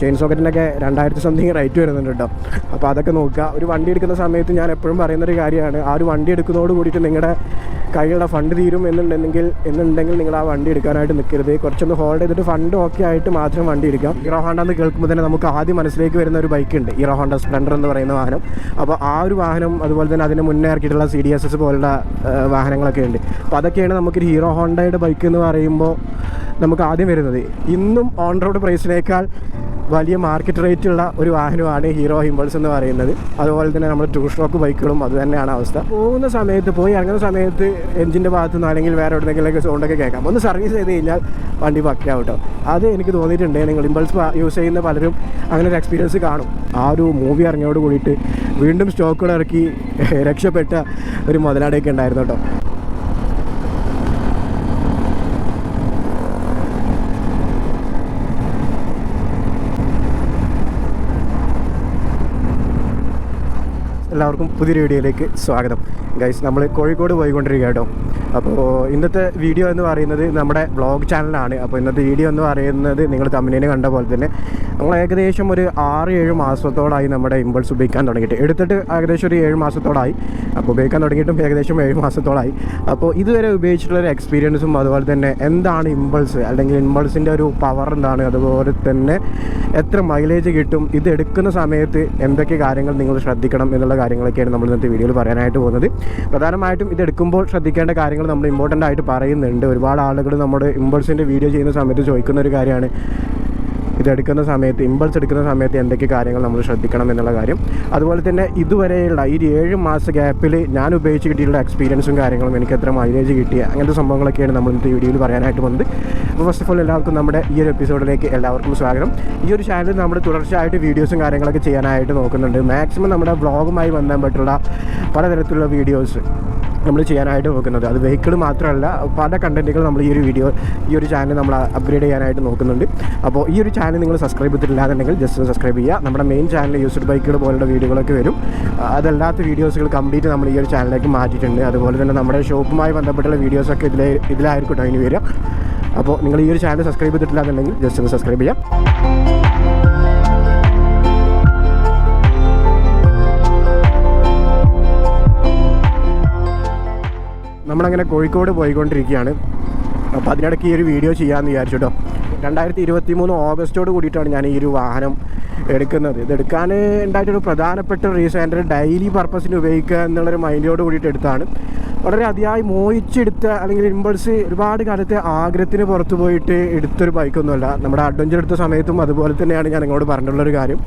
Chain സോക്കറ്റിനൊക്കെ രണ്ടായിരത്തി something rate വരുന്നുണ്ട് കേട്ടോ. അപ്പോൾ അതൊക്കെ നോക്കുക. ഒരു വണ്ടി എടുക്കുന്ന സമയത്ത് ഞാൻ എപ്പോഴും പറയുന്നൊരു കാര്യമാണ്. ആ ഒരു വണ്ടി എടുക്കുന്നതോട് കൂടിയിട്ട് നിങ്ങളുടെ കയ്യിലുള്ള ഫണ്ട് തീരും എന്നുണ്ടെങ്കിൽ എന്നുണ്ടെങ്കിൽ നിങ്ങൾ ആ വണ്ടി എടുക്കാനായിട്ട് നിൽക്കരുത്. കുറച്ചൊന്ന് ഹോൾഡ് ചെയ്തിട്ട് ഫണ്ട് ഓക്കെ ആയിട്ട് മാത്രം വണ്ടി എടുക്കാം. ഹീറോ ഹോണ്ട എന്ന് കേൾക്കുമ്പോൾ തന്നെ നമുക്ക് ആദ്യം മനസ്സിലേക്ക് വരുന്ന ഒരു ബൈക്ക് ഉണ്ട്. ഹീറോ ഹോണ്ട സ്പ്ലെൻഡർ എന്ന് പറയുന്ന വാഹനം. അപ്പോൾ ആ ഒരു വാഹനം അതുപോലെ തന്നെ അതിന് മുന്നേ ഇറക്കിയിട്ടുള്ള സി ഡി എസ് എസ് പോലുള്ള വാഹനങ്ങളൊക്കെ ഉണ്ട്. അപ്പോൾ അതൊക്കെയാണ് നമുക്കൊരു ഹീറോ ഹോണ്ടയുടെ ബൈക്ക് എന്ന് പറയുമ്പോൾ നമുക്ക് ആദ്യം വരുന്നത്. ഇന്നും ഓൺ റോഡ് പ്രൈസിനേക്കാൾ വലിയ മാർക്കറ്റ് റേറ്റ് ഉള്ള ഒരു വാഹനമാണ് ഹീറോ ഹിംബൾസ് എന്ന് പറയുന്നത്. അതുപോലെ തന്നെ നമ്മൾ ടൂ സ്ട്രോക്ക് ബൈക്കുകളും അത് തന്നെയാണ് അവസ്ഥ. പോകുന്ന സമയത്ത് പോയി ഇറങ്ങുന്ന സമയത്ത് എഞ്ചിന്റെ ഭാഗത്തു നിന്ന് അല്ലെങ്കിൽ വേറെ എവിടെയെങ്കിലൊക്കെ സൗണ്ടൊക്കെ കേൾക്കാം. ഒന്ന് സർവീസ് ചെയ്ത് കഴിഞ്ഞാൽ വണ്ടി പക്കാവും കേട്ടോ അത് എനിക്ക് തോന്നിയിട്ടുണ്ട്. നിങ്ങൾ ഇമ്പൾസ് യൂസ് ചെയ്യുന്ന പലരും അങ്ങനെ ഒരു എക്സ്പീരിയൻസ് കാണും. ആ ഒരു മൂവി ഇറങ്ങിയോട് കൂടിയിട്ട് വീണ്ടും സ്റ്റോക്കുകൾ ഇറക്കി രക്ഷപ്പെട്ട ഒരു മുതലാളിയൊക്കെ ഉണ്ടായിരുന്നു കേട്ടോ. എല്ലാവർക്കും പുതിയൊരു വീഡിയോയിലേക്ക് സ്വാഗതം. ഗൈസ് നമ്മൾ കോഴിക്കോട് പോയിക്കൊണ്ടിരിക്കുക കേട്ടോ. അപ്പോൾ ഇന്നത്തെ വീഡിയോ എന്ന് പറയുന്നത് നമ്മുടെ വ്ളോഗ് ചാനലാണ് അപ്പോൾ ഇന്നത്തെ വീഡിയോ എന്ന് പറയുന്നത് നിങ്ങൾ തമ്മിനെ കണ്ട പോലെ തന്നെ നമ്മൾ ഏകദേശം ഒരു ആറ് ഏഴ് മാസത്തോളായി നമ്മുടെ ഇമ്പൾസ് ഉപയോഗിക്കാൻ തുടങ്ങിയിട്ട്. എടുത്തിട്ട് ഏകദേശം ഒരു ഏഴ് മാസത്തോളായി. അപ്പോൾ ഉപയോഗിക്കാൻ തുടങ്ങിയിട്ടും ഏകദേശം ഏഴ് മാസത്തോളായി. അപ്പോൾ ഇതുവരെ ഉപയോഗിച്ചിട്ടുള്ള ഒരു എക്സ്പീരിയൻസും അതുപോലെ തന്നെ എന്താണ് ഇമ്പൾസ് അല്ലെങ്കിൽ ഇമ്പൾസിന്റെ ഒരു പവർ എന്താണ്? അതുപോലെ തന്നെ എത്ര മൈലേജ് കിട്ടും? ഇത് എടുക്കുന്ന സമയത്ത് എന്തൊക്കെ കാര്യങ്ങൾ നിങ്ങൾ ശ്രദ്ധിക്കണം എന്നുള്ള കാര്യങ്ങളൊക്കെയാണ് നമ്മൾ ഇന്നത്തെ വീഡിയോയിൽ പറയാനായിട്ട് പോകുന്നത്. പ്രധാനമായിട്ടും ഇത് എടുക്കുമ്പോൾ ശ്രദ്ധിക്കേണ്ട കാര്യങ്ങൾ നമ്മൾ ഇമ്പോർട്ടന്റ് ആയിട്ട് പറയുന്നുണ്ട്. ഒരുപാട് ആളുകൾ നമ്മുടെ ഇമ്പൾസിന്റെ വീഡിയോ ചെയ്യുന്ന സമയത്ത് ചോദിക്കുന്ന ഒരു കാര്യമാണ്. ഇതെടുക്കുന്ന സമയത്ത് ഇമ്പൾസ് എടുക്കുന്ന സമയത്ത് എന്തൊക്കെ കാര്യങ്ങൾ നമ്മൾ ശ്രദ്ധിക്കണം എന്നുള്ള കാര്യം. അതുപോലെ തന്നെ ഇതുവരെയുള്ള ഈ ഏഴ് മാസ ഗ്യാപ്പിൽ ഞാൻ ഉപയോഗിച്ച് കിട്ടിയിട്ടുള്ള എക്സ്പീരിയൻസും കാര്യങ്ങളും എനിക്ക് എത്ര മൈലേജ് കിട്ടിയ അങ്ങനത്തെ സംഭവങ്ങളൊക്കെയാണ് നമ്മൾ ഇന്നത്തെ വീഡിയോയിൽ പറയാനായിട്ട് വന്നത്. അപ്പോൾ ഫസ്റ്റ് ഓഫ് ഓൾ എല്ലാവർക്കും നമ്മുടെ ഈ ഒരു എപ്പിസോഡിലേക്ക് എല്ലാവർക്കും സ്വാഗതം. ഈ ഒരു ചാനൽ നമ്മൾ തുടർച്ചയായിട്ട് വീഡിയോസും കാര്യങ്ങളൊക്കെ ചെയ്യാനായിട്ട് നോക്കുന്നുണ്ട്. മാക്സിമം നമ്മുടെ വ്ളോഗുമായി ബന്ധപ്പെട്ടുള്ള പലതരത്തിലുള്ള വീഡിയോസ് നമ്മൾ ചെയ്യാനായിട്ട് നോക്കുന്നത് അത് വെഹിക്കിൾ മാത്രമല്ല പല കണ്ടന്റുകൾ നമ്മൾ ഈ ഒരു വീഡിയോ ഈ ഒരു ചാനൽ നമ്മൾ അപ്ഗ്രേഡ് ചെയ്യാനായിട്ട് നോക്കുന്നുണ്ട്. അപ്പോൾ ഈ ഒരു ചാനൽ നിങ്ങൾ സബ്സ്ക്രൈബ് ചെയ്തിട്ടില്ല എന്നുണ്ടെങ്കിൽ ജസ്റ്റ് സബ്സ്ക്രൈബ് ചെയ്യുക. നമ്മുടെ മെയിൻ ചാനൽ യൂസ്ഡ് ബൈക്കുകൾ പോലുള്ള വീഡിയോകളൊക്കെ വരും. അതല്ലാത്ത വീഡിയോസുകൾ കംപ്ലീറ്റ് നമ്മൾ ഈ ഒരു ചാനലിലേക്ക് മാറ്റിയിട്ടുണ്ട്. അതുപോലെ തന്നെ നമ്മുടെ ഷോപ്പുമായി ബന്ധപ്പെട്ടുള്ള വീഡിയോസൊക്കെ ഇതിലെ ഇതിലായിരിക്കും അതിന് വരിക. അപ്പോൾ നിങ്ങൾ ഈ ഒരു ചാനൽ സബ്സ്ക്രൈബ് ചെയ്തിട്ടില്ല എന്നുണ്ടെങ്കിൽ ജസ്റ്റ് ഒന്ന് സബ്സ്ക്രൈബ് ചെയ്യാം നമ്മളങ്ങനെ കോഴിക്കോട് പോയിക്കൊണ്ടിരിക്കുകയാണ്. അപ്പോൾ അതിനിടയ്ക്ക് ഈ ഒരു വീഡിയോ ചെയ്യാമെന്ന് വിചാരിച്ചു കേട്ടോ. രണ്ടായിരത്തി ഇരുപത്തി മൂന്ന് ഓഗസ്റ്റോട് കൂടിയിട്ടാണ് ഞാൻ ഈ ഒരു വാഹനം എടുക്കുന്നത്. ഇത് എടുക്കാൻ ഉണ്ടായിട്ടൊരു പ്രധാനപ്പെട്ട റീസൺ എന്റെ ഡെയിലി പർപ്പസിന് ഉപയോഗിക്കുക എന്നുള്ളൊരു മൈൻഡോട് കൂടിയിട്ട് എടുത്താണ്. വളരെ അതിയായി മോഹിച്ചെടുത്ത അല്ലെങ്കിൽ ഇമ്പൾസ് ഒരുപാട് കാലത്തെ ആഗ്രഹത്തിന് പുറത്ത് പോയിട്ട് എടുത്തൊരു ബൈക്കൊന്നുമല്ല നമ്മുടെ അഡ്വഞ്ചർ എടുത്ത സമയത്തും അതുപോലെ തന്നെയാണ് ഞാൻ നിങ്ങളോട് പറഞ്ഞിട്ടുള്ളൊരു കാര്യം.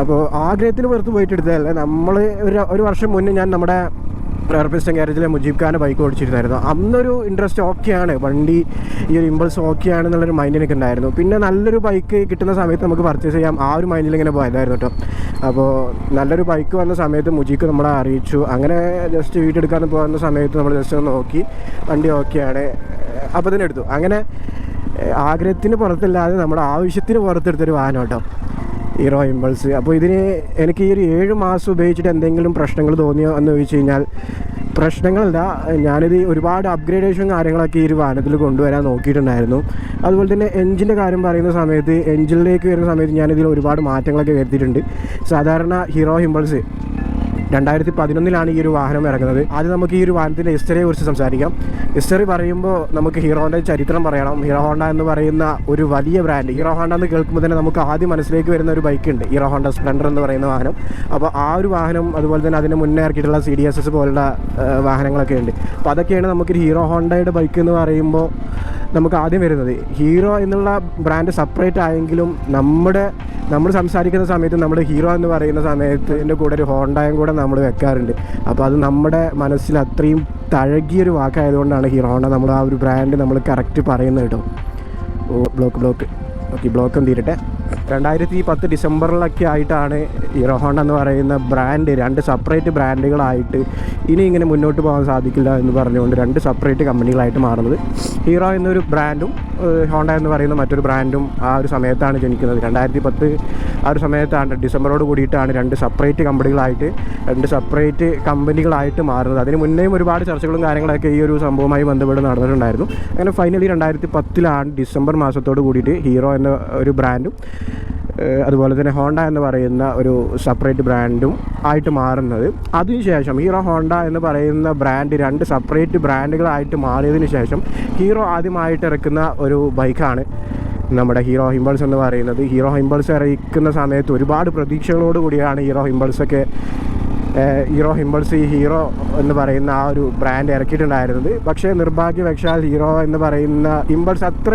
അപ്പോൾ ആഗ്രഹത്തിന് പുറത്ത് പോയിട്ട് എടുത്തതല്ല. നമ്മൾ ഒരു ഒരു വർഷം മുന്നേ ഞാൻ നമ്മുടെ എയർപിസ്റ്റൻ ഗ്യാരേജിലെ മുജീബ് ഖാൻ ബൈക്ക് ഓടിച്ചിരുന്നായിരുന്നു. അന്നൊരു ഇൻട്രസ്റ്റ് ഓക്കെയാണ്. വണ്ടി ഈ ഒരു ഇമ്പൾസ് ഓക്കെ ആണെന്നുള്ളൊരു മൈൻഡ് എനിക്ക് ഉണ്ടായിരുന്നു പിന്നെ നല്ലൊരു ബൈക്ക് കിട്ടുന്ന സമയത്ത് നമുക്ക് പർച്ചേസ് ചെയ്യാം. ആ ഒരു മൈൻഡിൽ ഇങ്ങനെ പോയതായിരുന്നു കേട്ടോ അപ്പോൾ നല്ലൊരു ബൈക്ക് വന്ന സമയത്ത് മുജീബ് നമ്മളെ അറിയിച്ചു. അങ്ങനെ ജസ്റ്റ് വീട്ടെടുക്കാൻ പോകുന്ന സമയത്ത് നമ്മൾ ജസ്റ്റ് ഒന്ന് നോക്കി. വണ്ടി ഓക്കെയാണ്. അപ്പോൾ തന്നെ എടുത്തു. അങ്ങനെ ആഗ്രഹത്തിന് പുറത്തല്ലാതെ നമ്മുടെ ആവശ്യത്തിന് പുറത്തെടുത്തൊരു വാഹനം കേട്ടോ ഹീറോ ഇമ്പൾസ് അപ്പോൾ ഇതിന് എനിക്ക് ഈ ഒരു ഏഴ് മാസം ഉപയോഗിച്ചിട്ട് എന്തെങ്കിലും പ്രശ്നങ്ങൾ തോന്നിയോ എന്ന് ചോദിച്ചു കഴിഞ്ഞാൽ പ്രശ്നങ്ങളല്ല. ഞാനിത് ഒരുപാട് അപ്ഗ്രേഡേഷൻ കാര്യങ്ങളൊക്കെ ഈ ഒരു വാഹനത്തിൽ കൊണ്ടുവരാൻ നോക്കിയിട്ടുണ്ടായിരുന്നു. അതുപോലെ തന്നെ എഞ്ചിന്റെ കാര്യം പറയുന്ന സമയത്ത് എഞ്ചിനിലേക്ക് വരുന്ന സമയത്ത് ഞാനിതിൽ ഒരുപാട് മാറ്റങ്ങളൊക്കെ വരുത്തിയിട്ടുണ്ട്. സാധാരണ ഹീറോ ഇമ്പൾസ് രണ്ടായിരത്തി പതിനൊന്നിലാണ് ഈ ഒരു വാഹനം ഇറങ്ങുന്നത്. ആദ്യം നമുക്ക് ഈ ഒരു വാഹനത്തിന്റെ ഹിസ്റ്ററിയെ കുറിച്ച് സംസാരിക്കാം. ഹിസ്റ്ററി പറയുമ്പോൾ നമുക്ക് ഹീറോന്റെ ചരിത്രം പറയണം. ഹീറോ ഹോണ്ട എന്ന് പറയുന്ന ഒരു വലിയ ബ്രാൻഡ് ഹീറോ ഹോണ്ട എന്ന് കേൾക്കുമ്പോൾ തന്നെ നമുക്ക് ആദ്യം മനസ്സിലേക്ക് വരുന്ന ഒരു ബൈക്ക് ഉണ്ട്. ഹീറോ ഹോണ്ട സ്പ്ലെൻഡർ എന്ന് പറയുന്ന വാഹനം. അപ്പോൾ ആ ഒരു വാഹനം അതുപോലെ തന്നെ അതിന് മുന്നേ ഇറക്കിയിട്ടുള്ള സി ഡി എസ് എസ് പോലുള്ള വാഹനങ്ങളൊക്കെ ഉണ്ട്. അപ്പോൾ അതൊക്കെയാണ് നമുക്കൊരു ഹീറോ ഹോണ്ടയുടെ ബൈക്ക് എന്ന് പറയുമ്പോൾ നമുക്ക് ആദ്യം വരുന്നത്. ഹീറോ എന്നുള്ള ബ്രാൻഡ് സെപ്പറേറ്റ് ആയെങ്കിലും നമ്മുടെ നമ്മൾ സംസാരിക്കുന്ന സമയത്ത് നമ്മൾ ഹീറോ എന്ന് പറയുന്ന സമയത്ത് എന്റെ കൂടെ ഒരു ഹോണ്ടയും കൂടെ നമ്മൾ വെക്കാറുണ്ട്. അപ്പോൾ അത് നമ്മുടെ മനസ്സിൽ അത്രയും തഴകിയൊരു വാക്കായതുകൊണ്ടാണ് ഹീറോണ നമ്മൾ ആ ഒരു ബ്രാൻഡ് നമ്മൾ കറക്റ്റ് പറയുന്നത് കേട്ടോ. ഓ ബ്ലോക്ക് ബ്ലോക്ക് ഓക്കെ ബ്ലോക്കും തീരട്ടെ രണ്ടായിരത്തി പത്ത് ഡിസംബറിലൊക്കെ ആയിട്ടാണ് ഹീറോ എന്ന് പറയുന്ന ബ്രാൻഡ് രണ്ട് സെപ്പറേറ്റ് ബ്രാൻഡുകളായിട്ട് ഇനി ഇങ്ങനെ മുന്നോട്ട് പോകാൻ സാധിക്കില്ല എന്ന് പറഞ്ഞുകൊണ്ട് രണ്ട് സെപ്പറേറ്റ് കമ്പനികളായിട്ട് മാറുന്നത്. ഹീറോ എന്നൊരു ബ്രാൻഡും ഹോണ്ട എന്ന് പറയുന്ന മറ്റൊരു ബ്രാൻഡും ആ ഒരു സമയത്താണ് ജനിക്കുന്നത്. രണ്ടായിരത്തി പത്ത് ആ ഒരു സമയത്താണ്. ഡിസംബറോട് കൂടിയിട്ടാണ് രണ്ട് സെപ്പറേറ്റ് കമ്പനികളായിട്ട് രണ്ട് സെപ്പറേറ്റ് കമ്പനികളായിട്ട് മാറുന്നത്. അതിന് മുന്നേയും ഒരുപാട് ചർച്ചകളും കാര്യങ്ങളൊക്കെ ഈ ഒരു സംഭവവുമായി ബന്ധപ്പെട്ട് നടന്നിട്ടുണ്ടായിരുന്നു. അങ്ങനെ ഫൈനലി രണ്ടായിരത്തി പത്തിലാണ് ഡിസംബർ മാസത്തോട് കൂടിയിട്ട് ഹീറോ എന്ന ഒരു ബ്രാൻഡും അതുപോലെ തന്നെ ഹോണ്ട എന്ന് പറയുന്ന ഒരു സെപ്പറേറ്റ് ബ്രാൻഡും ആയിട്ട് മാറുന്നത്. അതിനുശേഷം ഹീറോ ഹോണ്ട എന്ന് പറയുന്ന ബ്രാൻഡ് രണ്ട് സെപ്പറേറ്റ് ബ്രാൻഡുകളായിട്ട് മാറിയതിന് ശേഷം ഹീറോ ആദ്യമായിട്ട് ഇറക്കുന്ന ഒരു ബൈക്കാണ് നമ്മുടെ ഹീറോ ഹിംബൾസ് എന്ന് പറയുന്നത്. ഹീറോ ഹിംബൾസ് അറിയിക്കുന്ന സമയത്ത് ഒരുപാട് പ്രതീക്ഷകളോട് കൂടിയാണ് ഹീറോ ഹിംബൾസൊക്കെ ഹീറോ ഹിംബൾസ് ഈ ഹീറോ എന്ന് പറയുന്ന ആ ഒരു ബ്രാൻഡ് ഇറക്കിയിട്ടുണ്ടായിരുന്നത്. പക്ഷേ നിർഭാഗ്യവശാൽ ഹീറോ എന്ന് പറയുന്ന ഹിംബൾസ് അത്ര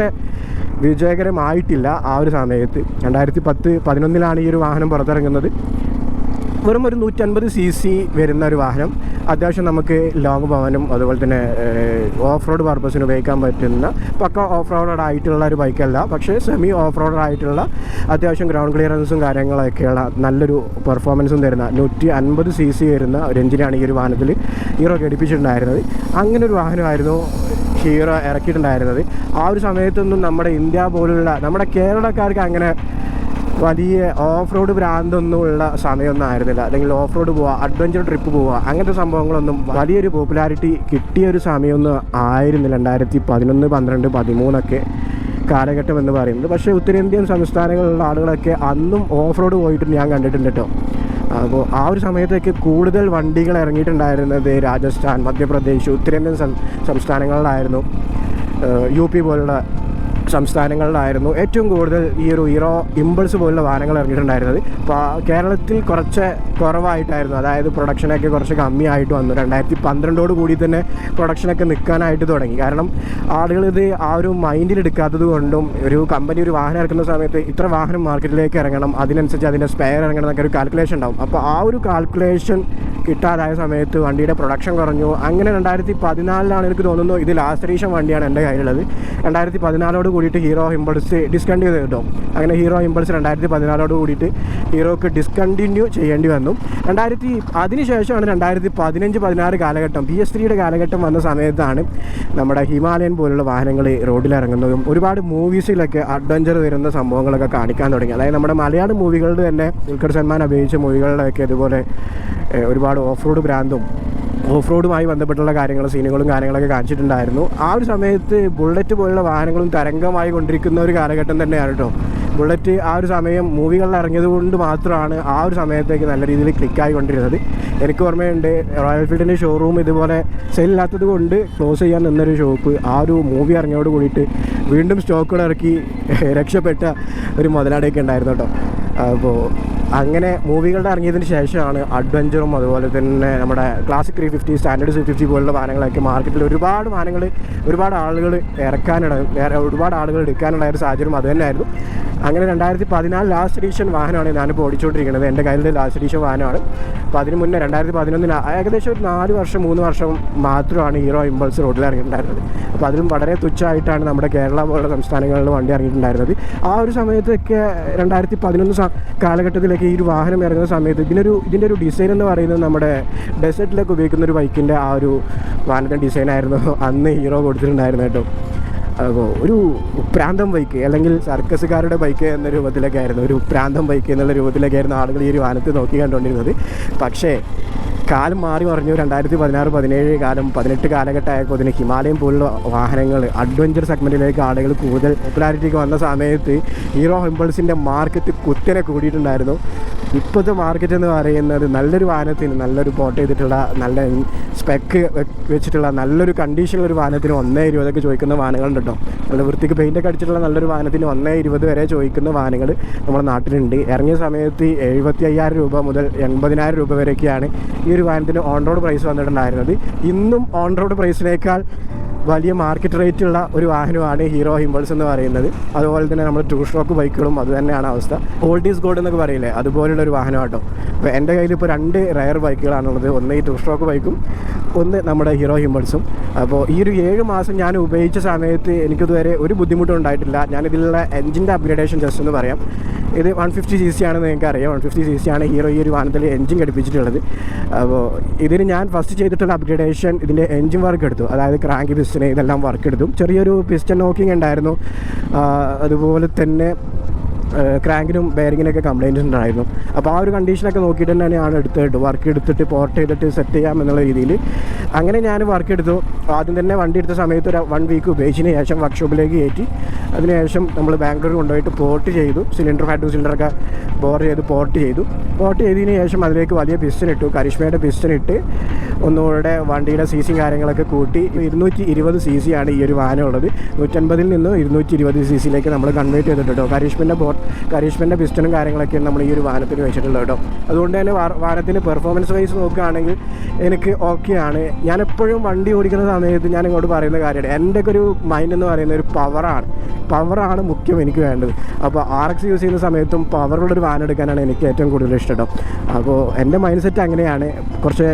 വിജയകരമായിട്ടില്ല ആ ഒരു സമയത്ത്. രണ്ടായിരത്തി പത്ത് പതിനൊന്നിലാണ് ഈ ഒരു വാഹനം പുറത്തിറങ്ങുന്നത്. വെറും ഒരു നൂറ്റൻപത് സി സി വരുന്ന ഒരു വാഹനം. അത്യാവശ്യം നമുക്ക് ലോങ് പോകാനും അതുപോലെ തന്നെ ഓഫ് റോഡ് പർപ്പസിന് ഉപയോഗിക്കാൻ പറ്റുന്ന പക്ക ഓഫ് റോഡ് ആയിട്ടുള്ള ഒരു ബൈക്കല്ല പക്ഷേ സെമി ഓഫ് റോഡ് ആയിട്ടുള്ള അത്യാവശ്യം ഗ്രൗണ്ട് ക്ലിയറൻസും കാര്യങ്ങളൊക്കെയുള്ള നല്ലൊരു പെർഫോമൻസും തരുന്ന നൂറ്റി അൻപത് സി സി വരുന്ന ഒരു എഞ്ചിനാണ് ഈ ഒരു വാഹനത്തിൽ ഹീറോ ഘടിപ്പിച്ചിട്ടുണ്ടായിരുന്നത് അങ്ങനെ ഒരു വാഹനമായിരുന്നു ഹീറോ ഇറക്കിയിട്ടുണ്ടായിരുന്നത്. ആ ഒരു സമയത്തൊന്നും നമ്മുടെ ഇന്ത്യ പോലുള്ള നമ്മുടെ കേരളക്കാർക്ക് അങ്ങനെ വലിയ ഓഫ് റോഡ് ഭ്രാന്തൊന്നും ഉള്ള സമയമൊന്നും ആയിരുന്നില്ല. അല്ലെങ്കിൽ ഓഫ് റോഡ് പോവുക അഡ്വഞ്ചർ ട്രിപ്പ് പോവുക അങ്ങനത്തെ സംഭവങ്ങളൊന്നും വലിയൊരു പോപ്പുലാരിറ്റി കിട്ടിയ ഒരു സമയമൊന്നും ആയിരുന്നില്ല. രണ്ടായിരത്തി പതിനൊന്ന് പന്ത്രണ്ട് പതിമൂന്നൊക്കെ കാലഘട്ടം എന്ന് പറയുന്നത്. പക്ഷേ ഉത്തരേന്ത്യൻ സംസ്ഥാനങ്ങളിലുള്ള ആളുകളൊക്കെ അന്നും ഓഫ് റോഡ് പോയിട്ട് ഞാൻ കണ്ടിട്ടുണ്ട് കേട്ടോ അപ്പോൾ ആ ഒരു സമയത്തൊക്കെ കൂടുതൽ വണ്ടികൾ ഇറങ്ങിയിട്ടുണ്ടായിരുന്നത് രാജസ്ഥാൻ മധ്യപ്രദേശ് ഉത്തരേന്ത്യൻ സംസ്ഥാനങ്ങളിലായിരുന്നു. യു പി പോലുള്ള സംസ്ഥാനങ്ങളിലായിരുന്നു ഏറ്റവും കൂടുതൽ ഈ ഒരു ഹീറോ ഇമ്പിൾസ് പോലുള്ള വാഹനങ്ങൾ ഇറങ്ങിയിട്ടുണ്ടായിരുന്നത്. അപ്പോൾ കേരളത്തിൽ കുറച്ച് കുറവായിട്ടായിരുന്നു. അതായത് പ്രൊഡക്ഷനൊക്കെ കുറച്ച് കമ്മിയായിട്ട് വന്നു. രണ്ടായിരത്തി പന്ത്രണ്ടോട് കൂടി തന്നെ പ്രൊഡക്ഷനൊക്കെ നിൽക്കാനായിട്ട് തുടങ്ങി. കാരണം ആളുകൾ ഇത് ആ ഒരു മൈൻഡിൽ എടുക്കാത്തത് കൊണ്ടും ഒരു കമ്പനി ഒരു വാഹനം ഇറക്കുന്ന സമയത്ത് ഇത്ര വാഹനം മാർക്കറ്റിലേക്ക് ഇറങ്ങണം അതിനനുസരിച്ച് അതിന്റെ സ്പെയർ ഇറങ്ങണം എന്നൊക്കെ ഒരു കാൽക്കുലേഷൻ ഉണ്ടാവും. അപ്പോൾ ആ ഒരു കാൽക്കുലേഷൻ കിട്ടാതായ സമയത്ത് വണ്ടിയുടെ പ്രൊഡക്ഷൻ കുറഞ്ഞു. അങ്ങനെ രണ്ടായിരത്തി പതിനാലിലാണ് എനിക്ക് തോന്നുന്നു ഇത് ലാസ്റ്റ് റീഷൻ വണ്ടിയാണ് എന്റെ കയ്യിലുള്ളത്. രണ്ടായിരത്തി പതിനാലോട് കൂടിയിട്ട് ഹീറോ ഇമ്പൾസ് ഡിസ്കണ്ടിന്യൂ ചെയ്തു കേട്ടോ. അങ്ങനെ ഹീറോ ഇമ്പൾസ് രണ്ടായിരത്തി പതിനാലോട് കൂടിയിട്ട് ഹീറോക്ക് ഡിസ്കണ്ടിന്യൂ ചെയ്യേണ്ടി വന്നു. രണ്ടായിരത്തി അതിനുശേഷമാണ് രണ്ടായിരത്തി പതിനഞ്ച് പതിനാറ് കാലഘട്ടം പി എസ് ത്രീയുടെ കാലഘട്ടം വന്ന സമയത്താണ് നമ്മുടെ ഹിമാലയൻ പോലുള്ള വാഹനങ്ങൾ റോഡിലിറങ്ങുന്നതും ഒരുപാട് മൂവീസിലൊക്കെ അഡ്വഞ്ചർ വരുന്ന സംഭവങ്ങളൊക്കെ കാണിക്കാൻ തുടങ്ങി. അതായത് നമ്മുടെ മലയാള മൂവികളുടെ തന്നെ ദുൽഖർ സൽമാൻ അഭിനയിച്ച മൂവികളിലൊക്കെ ഇതുപോലെ ഒരുപാട് ഓഫ് റോഡ് ഭ്രാന്തും ഓഫ് റോഡുമായി ബന്ധപ്പെട്ടുള്ള കാര്യങ്ങൾ സീനുകളും കാര്യങ്ങളൊക്കെ കാണിച്ചിട്ടുണ്ടായിരുന്നു. ആ ഒരു സമയത്ത് ബുള്ളറ്റ് പോലുള്ള വാഹനങ്ങളും തരംഗമായി കൊണ്ടിരിക്കുന്ന ഒരു കാലഘട്ടം തന്നെയാണ് കേട്ടോ. ബുള്ളറ്റ് ആ ഒരു സമയം മൂവികളിൽ ഇറങ്ങിയത് കൊണ്ട് മാത്രമാണ് ആ ഒരു സമയത്തേക്ക് നല്ല രീതിയിൽ ക്ലിക്കായി കൊണ്ടിരുന്നത്. എനിക്ക് ഓർമ്മയുണ്ട് റോയൽ ഫീൽഡിന്റെ ഷോറൂം ഇതുപോലെ സെയിലില്ലാത്തത് കൊണ്ട് ക്ലോസ് ചെയ്യാൻ നിന്നൊരു ഷോപ്പ് ആ ഒരു മൂവി ഇറങ്ങിയോട് കൂടിയിട്ട് വീണ്ടും സ്റ്റോക്കുകൾ ഇറക്കി രക്ഷപ്പെട്ട ഒരു മുതലാളിയൊക്കെ ഉണ്ടായിരുന്നു കേട്ടോ. അപ്പോൾ അങ്ങനെ മൂവികളുടെ ഇറങ്ങിയതിന് ശേഷമാണ് അഡ്വഞ്ചറും അതുപോലെ തന്നെ നമ്മുടെ classic three fifty standard three fifty പോലുള്ള വാഹനങ്ങളൊക്കെ മാർക്കറ്റിൽ ഒരുപാട് വാഹനങ്ങൾ ഒരുപാട് ആളുകൾ ഇറക്കാനിട ഒരുപാട് ആളുകൾ എടുക്കാനുണ്ടായ ഒരു സാഹചര്യം അത് തന്നെയായിരുന്നു. അങ്ങനെ രണ്ടായിരത്തി പതിനാല് ലാസ്റ്റ് എഡീഷൻ വാഹനമാണ് ഞാനിപ്പോൾ ഓടിച്ചുകൊണ്ടിരിക്കുന്നത്. എന്റെ കയ്യിലെ ലാസ്റ്റ് എഡീഷൻ വാഹനമാണ്. അപ്പോൾ അതിന് മുന്നേ രണ്ടായിരത്തി പതിനൊന്നിന് ഏകദേശം ഒരു നാല് വർഷം മൂന്ന് വർഷം മാത്രമാണ് ഹീറോ ഇമ്പൾസ് റോഡിൽ ഇറങ്ങിയിട്ടുണ്ടായിരുന്നത്. അപ്പോൾ അതിലും വളരെ തുച്ഛമായിട്ടാണ് നമ്മുടെ കേരള പോലുള്ള സംസ്ഥാനങ്ങളിൽ വണ്ടി ഇറങ്ങിയിട്ടുണ്ടായിരുന്നത്. ആ ഒരു സമയത്തൊക്കെ രണ്ടായിരത്തി പതിനൊന്ന് സ- ഈ ഒരു വാഹനം ഇറങ്ങുന്ന സമയത്ത് ഇതിനൊരു ഇതിന്റെ ഒരു ഡിസൈൻ എന്ന് പറയുന്നത് നമ്മുടെ ഡെസേർട്ടിലൊക്കെ ഉപയോഗിക്കുന്ന ഒരു ബൈക്കിന്റെ ആ ഒരു വാഹനത്തിന്റെ ഡിസൈനായിരുന്നു അന്ന് ഹീറോ കൊടുത്തിട്ടുണ്ടായിരുന്നു കേട്ടോ. അപ്പോൾ ഒരു പ്രാന്തം ബൈക്ക് അല്ലെങ്കിൽ സർക്കസുകാരുടെ ബൈക്ക് എന്ന രൂപത്തിലൊക്കെ ആയിരുന്നു. ഒരു പ്രാന്തം ബൈക്ക് എന്നുള്ള രൂപത്തിലൊക്കെ ആയിരുന്നു ആളുകൾ ഈ ഒരു വാഹനത്തെ നോക്കി കണ്ടുകൊണ്ടിരുന്നത്. പക്ഷേ കാലം മാറി മറിഞ്ഞു. രണ്ടായിരത്തി പതിനാറ് പതിനേഴ് കാലം പതിനെട്ട് കാലഘട്ടമായപ്പോൾ ഇതിന് ഹിമാലയം പോലുള്ള വാഹനങ്ങൾ അഡ്വഞ്ചർ സെഗ്മെന്റിലേക്ക് ആളുകൾ കൂടുതൽ പോപ്പുലാരിറ്റിക്ക് വന്ന സമയത്ത് ഹീറോ ഇമ്പൾസിന്റെ മാർക്കറ്റ് കുത്തനെ കൂടിയിട്ടുണ്ടായിരുന്നു. ഇപ്പോഴത്തെ മാർക്കറ്റ് എന്ന് പറയുന്നത് നല്ലൊരു വാഹനത്തിന് നല്ലൊരു പോട്ട് ചെയ്തിട്ടുള്ള നല്ല സ്പെക്ക് വെച്ചിട്ടുള്ള നല്ലൊരു കണ്ടീഷനുള്ള ഒരു വാഹനത്തിന് ഒന്നേ ഇരുപതൊക്കെ ചോദിക്കുന്ന വാഹനങ്ങളുണ്ട് കേട്ടോ നല്ല വൃത്തിക്ക് പെയിന്റൊക്കെ അടിച്ചിട്ടുള്ള നല്ലൊരു വാഹനത്തിന് ഒന്നേ ഇരുപത് വരെ ചോദിക്കുന്ന വാഹനങ്ങൾ നമ്മുടെ നാട്ടിലുണ്ട്. ഇറങ്ങിയ സമയത്ത് എഴുപത്തി അയ്യായിരം രൂപ മുതൽ എൺപതിനായിരം രൂപ വരെയൊക്കെയാണ് ഈ ഒരു വാഹനത്തിന് ഓൺ റോഡ് പ്രൈസ് വന്നിട്ടുണ്ടായിരുന്നത്. ഇന്നും ഓൺ റോഡ് പ്രൈസിനേക്കാൾ വലിയ മാർക്കറ്റ് റേറ്റ് ഉള്ള ഒരു വാഹനമാണ് ഹീറോ ഹിംബൾസ് എന്ന് പറയുന്നത്. അതുപോലെ തന്നെ നമ്മൾ ടൂ സ്ട്രോക്ക് ബൈക്കുകളും അത് തന്നെയാണ് അവസ്ഥ. ഓൾഡ് ഈസ് ഗോൾഡ് എന്നൊക്കെ പറയില്ലേ? അതുപോലുള്ള ഒരു വാഹനം കേട്ടോ അപ്പോൾ എന്റെ കയ്യിൽ ഇപ്പോൾ രണ്ട് റയർ ബൈക്കുകളാണുള്ളത് ഒന്ന് ഈ ടൂ സ്ട്രോക്ക് ബൈക്കും ഒന്ന് നമ്മുടെ ഹീറോ ഹിംബൾസും അപ്പോൾ ഈ ഒരു ഏഴ് മാസം ഞാൻ ഉപയോഗിച്ച സമയത്ത് എനിക്കിതുവരെ ഒരു ബുദ്ധിമുട്ടും ഉണ്ടായിട്ടില്ല. ഞാനിതിലുള്ള എഞ്ചിന്റെ അപ്ഗ്രഡേഷൻ ജസ്റ്റ് എന്ന് പറയാം. ഇത് വൺ ഫിഫ്റ്റി സി സി ആണെന്ന് നിങ്ങൾക്ക് അറിയാം. വൺ ഫിഫ്റ്റി സി സി ആണ് ഹീറോ ഈ ഒരു വാഹനത്തിൽ എഞ്ചിൻ ഘടിപ്പിച്ചിട്ടുള്ളത്. അപ്പോൾ ഇതിന് ഞാൻ ഫസ്റ്റ് ചെയ്തിട്ടുള്ള അപ്ഗ്രഡേഷൻ ഇതിന്റെ എഞ്ചിൻ വർക്ക് എടുത്തു. അതായത് ക്രാങ്ക് ഇതെല്ലാം വർക്ക് എടുത്തു. ചെറിയൊരു പിസ്റ്റൺ നോക്കിംഗ് ഉണ്ടായിരുന്നു. അതുപോലെ തന്നെ ക്രാങ്കിനും ബെയറിങ്ങിനൊക്കെ കംപ്ലയിന്റ് ഉണ്ടായിരുന്നു. അപ്പോൾ ആ ഒരു കണ്ടീഷനൊക്കെ നോക്കിയിട്ട് തന്നെയാണ് എടുത്തിട്ട് വർക്ക് എടുത്തിട്ട് പോർട്ട് ചെയ്തിട്ട് സെറ്റ് ചെയ്യാം എന്നുള്ള രീതിയിൽ അങ്ങനെ ഞാൻ വർക്ക് എടുത്തു. ആദ്യം തന്നെ വണ്ടി എടുത്ത സമയത്ത് ഒരു വൺ വീക്ക് ഉപയോഗിച്ചതിന് ശേഷം വർക്ക്ഷോപ്പിലേക്ക് കയറ്റി. അതിനുശേഷം നമ്മൾ ബാംഗ്ലൂർ കൊണ്ടുപോയിട്ട് പോർട്ട് ചെയ്തു. സിലിണ്ടർ ഫാറ്റ് സിലിണ്ടറൊക്കെ ബോർ ചെയ്ത് പോർട്ട് ചെയ്തു. പോർട്ട് ചെയ്തതിന് ശേഷം അതിലേക്ക് വലിയ പിസ്റ്റൻ ഇട്ടു. കരിഷ്മയുടെ പിസ്റ്റൻ ഇട്ട് ഒന്നുകൂടെ വണ്ടിയുടെ സി കാര്യങ്ങളൊക്കെ കൂട്ടി. ഇരുന്നൂറ്റി ഇരുപത് സി സി ആണ് ഈ ഒരു വാനുള്ളത് നൂറ്റൻപതിൽ നിന്ന് ഇരുന്നൂറ്റി ഇരുപത് സി സിയിലേക്ക് നമ്മൾ കൺവേർട്ട് ചെയ്തിട്ടോ കരിഷ്മിന്റെ ബോട്ട് കരീഷ്മന്റെ പിസ്റ്റനും കാര്യങ്ങളൊക്കെയാണ് നമ്മൾ ഈ ഒരു വാഹനത്തിന് വെച്ചിട്ടുള്ളത് കേട്ടോ. അതുകൊണ്ട് തന്നെ വാനത്തിന്റെ പെർഫോമൻസ് വൈസ് നോക്കുകയാണെങ്കിൽ എനിക്ക് ഓക്കെയാണ് ഞാൻ എപ്പോഴും വണ്ടി ഓടിക്കുന്ന സമയത്ത് ഞാൻ ഇങ്ങോട്ട് പറയുന്ന കാര്യമാണ്. എന്റെ ഒക്കെ ഒരു മൈൻഡ് എന്ന് പറയുന്ന ഒരു പവറാണ് പവറാണ് മുഖ്യം എനിക്ക് വേണ്ടത്. അപ്പോൾ ആർ എക്സ് യൂസ് ചെയ്യുന്ന സമയത്തും പവറുള്ളൊരു വാൻ എടുക്കാനാണ് എനിക്ക് ഏറ്റവും കൂടുതൽ ഇഷ്ടം അപ്പോൾ എന്റെ മൈൻഡ് സെറ്റ് അങ്ങനെയാണ്. കുറച്ച്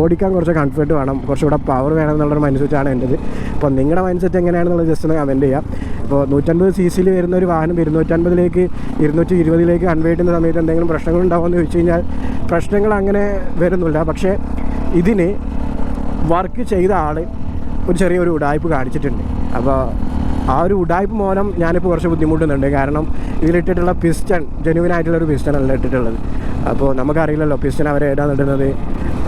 ഓടിക്കാൻ കുറച്ച് കംഫർട്ട് വേണം. കുറച്ചുകൂടെ പവർ വേണം എന്നുള്ളൊരു മൈൻഡ് സെറ്റാണ് എന്റെത് അപ്പോൾ നിങ്ങളുടെ മൈൻഡ് സെറ്റ് എങ്ങനെയാണെന്നുള്ളത് ജസ്റ്റ് ഒന്ന് കമന്റ് ചെയ്യാം. അപ്പോൾ നൂറ്റൻപത് സി സിയിൽ വരുന്ന ഒരു വാഹനം ഇരുന്നൂറ്റൻപതിലേക്ക് ഇരുന്നൂറ്റി ഇരുപതിലേക്ക് കൺവേർട്ട് ചെയ്യുന്ന സമയത്ത് എന്തെങ്കിലും പ്രശ്നങ്ങൾ ഉണ്ടാവുമെന്ന് ചോദിച്ചു കഴിഞ്ഞാൽ പ്രശ്നങ്ങൾ അങ്ങനെ വരുന്നില്ല. പക്ഷേ ഇതിന് വർക്ക് ചെയ്ത ആൾ ഒരു ചെറിയൊരു ഉടായ്പ് കാണിച്ചിട്ടുണ്ട്. അപ്പോൾ ആ ഒരു ഉടായ്പ മൂലം ഞാനിപ്പോൾ കുറച്ച് ബുദ്ധിമുട്ടുന്നുണ്ട്. കാരണം ഇതിലിട്ടിട്ടുള്ള പിസ്റ്റൺ ജെനുവിൻ ആയിട്ടുള്ള ഒരു പിസ്റ്റൺ അല്ല ഇട്ടിട്ടുള്ളത്. അപ്പോൾ നമുക്കറിയില്ലല്ലോ പിസ്റ്റൻ അവരെ ഏതാണ് ഇടുന്നത്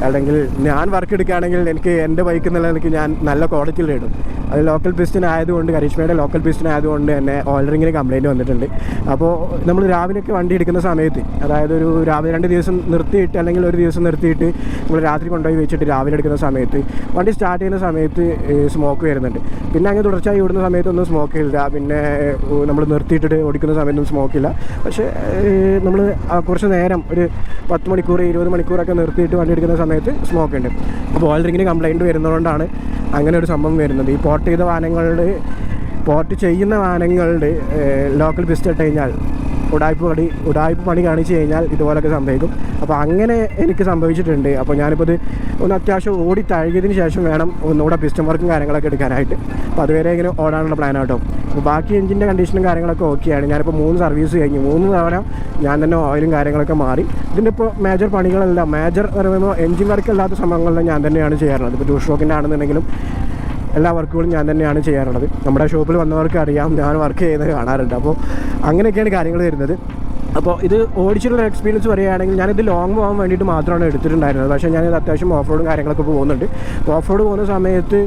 അല്ലെങ്കിൽ ഞാൻ വർക്ക് എടുക്കുകയാണെങ്കിൽ എനിക്ക് എന്റെ ബൈക്ക് എന്നുള്ള എനിക്ക് ഞാൻ നല്ല ക്വാളിറ്റിയിൽ ഇടും അത് ലോക്കൽ പിസ്റ്റൻ ആയതുകൊണ്ട് കരീഷ്മയുടെ ലോക്കൽ പിസ്റ്റൻ ആയതുകൊണ്ട് തന്നെ ഓയിൽ കംപ്ലയിന്റ് വന്നിട്ടുണ്ട്. അപ്പോൾ നമ്മൾ രാവിലെയൊക്കെ വണ്ടി എടുക്കുന്ന സമയത്ത് അതായത് ഒരു രാവിലെ രണ്ട് ദിവസം നിർത്തിയിട്ട് അല്ലെങ്കിൽ ഒരു ദിവസം നിർത്തിയിട്ട് നമ്മൾ രാത്രി കൊണ്ടുപോയി വെച്ചിട്ട് രാവിലെ എടുക്കുന്ന സമയത്ത് വണ്ടി സ്റ്റാർട്ട് ചെയ്യുന്ന സമയത്ത് സ്മോക്ക് വരുന്നുണ്ട്. പിന്നെ അങ്ങനെ തുടർച്ചയായി ഓടുന്ന സമയത്തൊന്നും സ്മോക്ക് ഇല്ല. പിന്നെ നമ്മൾ നിർത്തിയിട്ടിട്ട് ഓടിക്കുന്ന സമയത്തൊന്നും സ്മോക്ക് ഇല്ല. പക്ഷേ നമ്മൾ കുറച്ച് നേരം ഒരു പത്ത് മണിക്കൂർ ഇരുപത് മണിക്കൂറൊക്കെ നിർത്തിയിട്ട് വണ്ടി എടുക്കുന്ന സമയത്ത് സ്മോക്ക് ഉണ്ട്. അപ്പോൾ ഓയിൽ റിങ്ങിന് കംപ്ലയിന്റ് വരുന്നതുകൊണ്ടാണ് അങ്ങനെ ഒരു സംഭവം വരുന്നത്. ഈ പോർട്ട് ചെയ്ത വാഹനങ്ങളുടെ പോർട്ട് ചെയ്യുന്ന വാഹനങ്ങളുടെ ലോക്കൽ പിസ്റ്റ് ഇട്ട് കഴിഞ്ഞാൽ ഉടായ്പ പണി ഉടായ്പ പണി കാണിച്ചു കഴിഞ്ഞാൽ ഇതുപോലൊക്കെ സംഭവിക്കും. അപ്പോൾ അങ്ങനെ എനിക്ക് സംഭവിച്ചിട്ടുണ്ട്. അപ്പോൾ ഞാനിപ്പോൾ ഇത് ഒന്ന് അത്യാവശ്യം ഓടി തഴുകിയതിന് ശേഷം വേണം ഒന്നുകൂടെ പിസ്റ്റം വർക്കും കാര്യങ്ങളൊക്കെ എടുക്കാനായിട്ട്. അപ്പോൾ അതുവരെ ഇങ്ങനെ ഓടാനുള്ള പ്ലാൻ ആട്ടോ അപ്പോൾ ബാക്കി എഞ്ചിന്റെ കണ്ടീഷനും കാര്യങ്ങളൊക്കെ ഓക്കെയാണ് ഞാനിപ്പോൾ മൂന്ന് സർവീസ് കഴിഞ്ഞു. മൂന്ന് തവണ ഞാൻ തന്നെ ഓയിലും കാര്യങ്ങളൊക്കെ മാറി. ഇതിന്റെ ഇപ്പോൾ മേജർ പണികളെല്ലാം. മേജർ പറയുമ്പോൾ എഞ്ചിൻ വർക്ക് അല്ലാത്ത സംഭവങ്ങളെല്ലാം ഞാൻ തന്നെയാണ് ചെയ്യാറുള്ളത്. ഇപ്പോൾ ടൂ ഷോക്കിന്റെ ആണെന്നുണ്ടെങ്കിലും എല്ലാ വർക്കുകളും ഞാൻ തന്നെയാണ് ചെയ്യാറുള്ളത്. നമ്മുടെ ഷോപ്പിൽ വന്നവർക്ക് അറിയാം ഞാൻ വർക്ക് ചെയ്യുന്നത് കാണാറുണ്ട്. അപ്പോൾ അങ്ങനെയൊക്കെയാണ് കാര്യങ്ങൾ വരുന്നത്. അപ്പോൾ ഇത് ഓടിച്ചിട്ടുള്ള എക്സ്പീരിയൻസ് പറയുകയാണെങ്കിൽ ഞാനിത് ലോങ് പോകാൻ വേണ്ടിയിട്ട് മാത്രമാണ് എടുത്തിട്ടുണ്ടായിരുന്നത്. പക്ഷേ ഞാനിത് അത്യാവശ്യം ഓഫ് റോഡും കാര്യങ്ങളൊക്കെ പോകുന്നുണ്ട്. ഓഫ് റോഡ് പോകുന്ന സമയത്ത്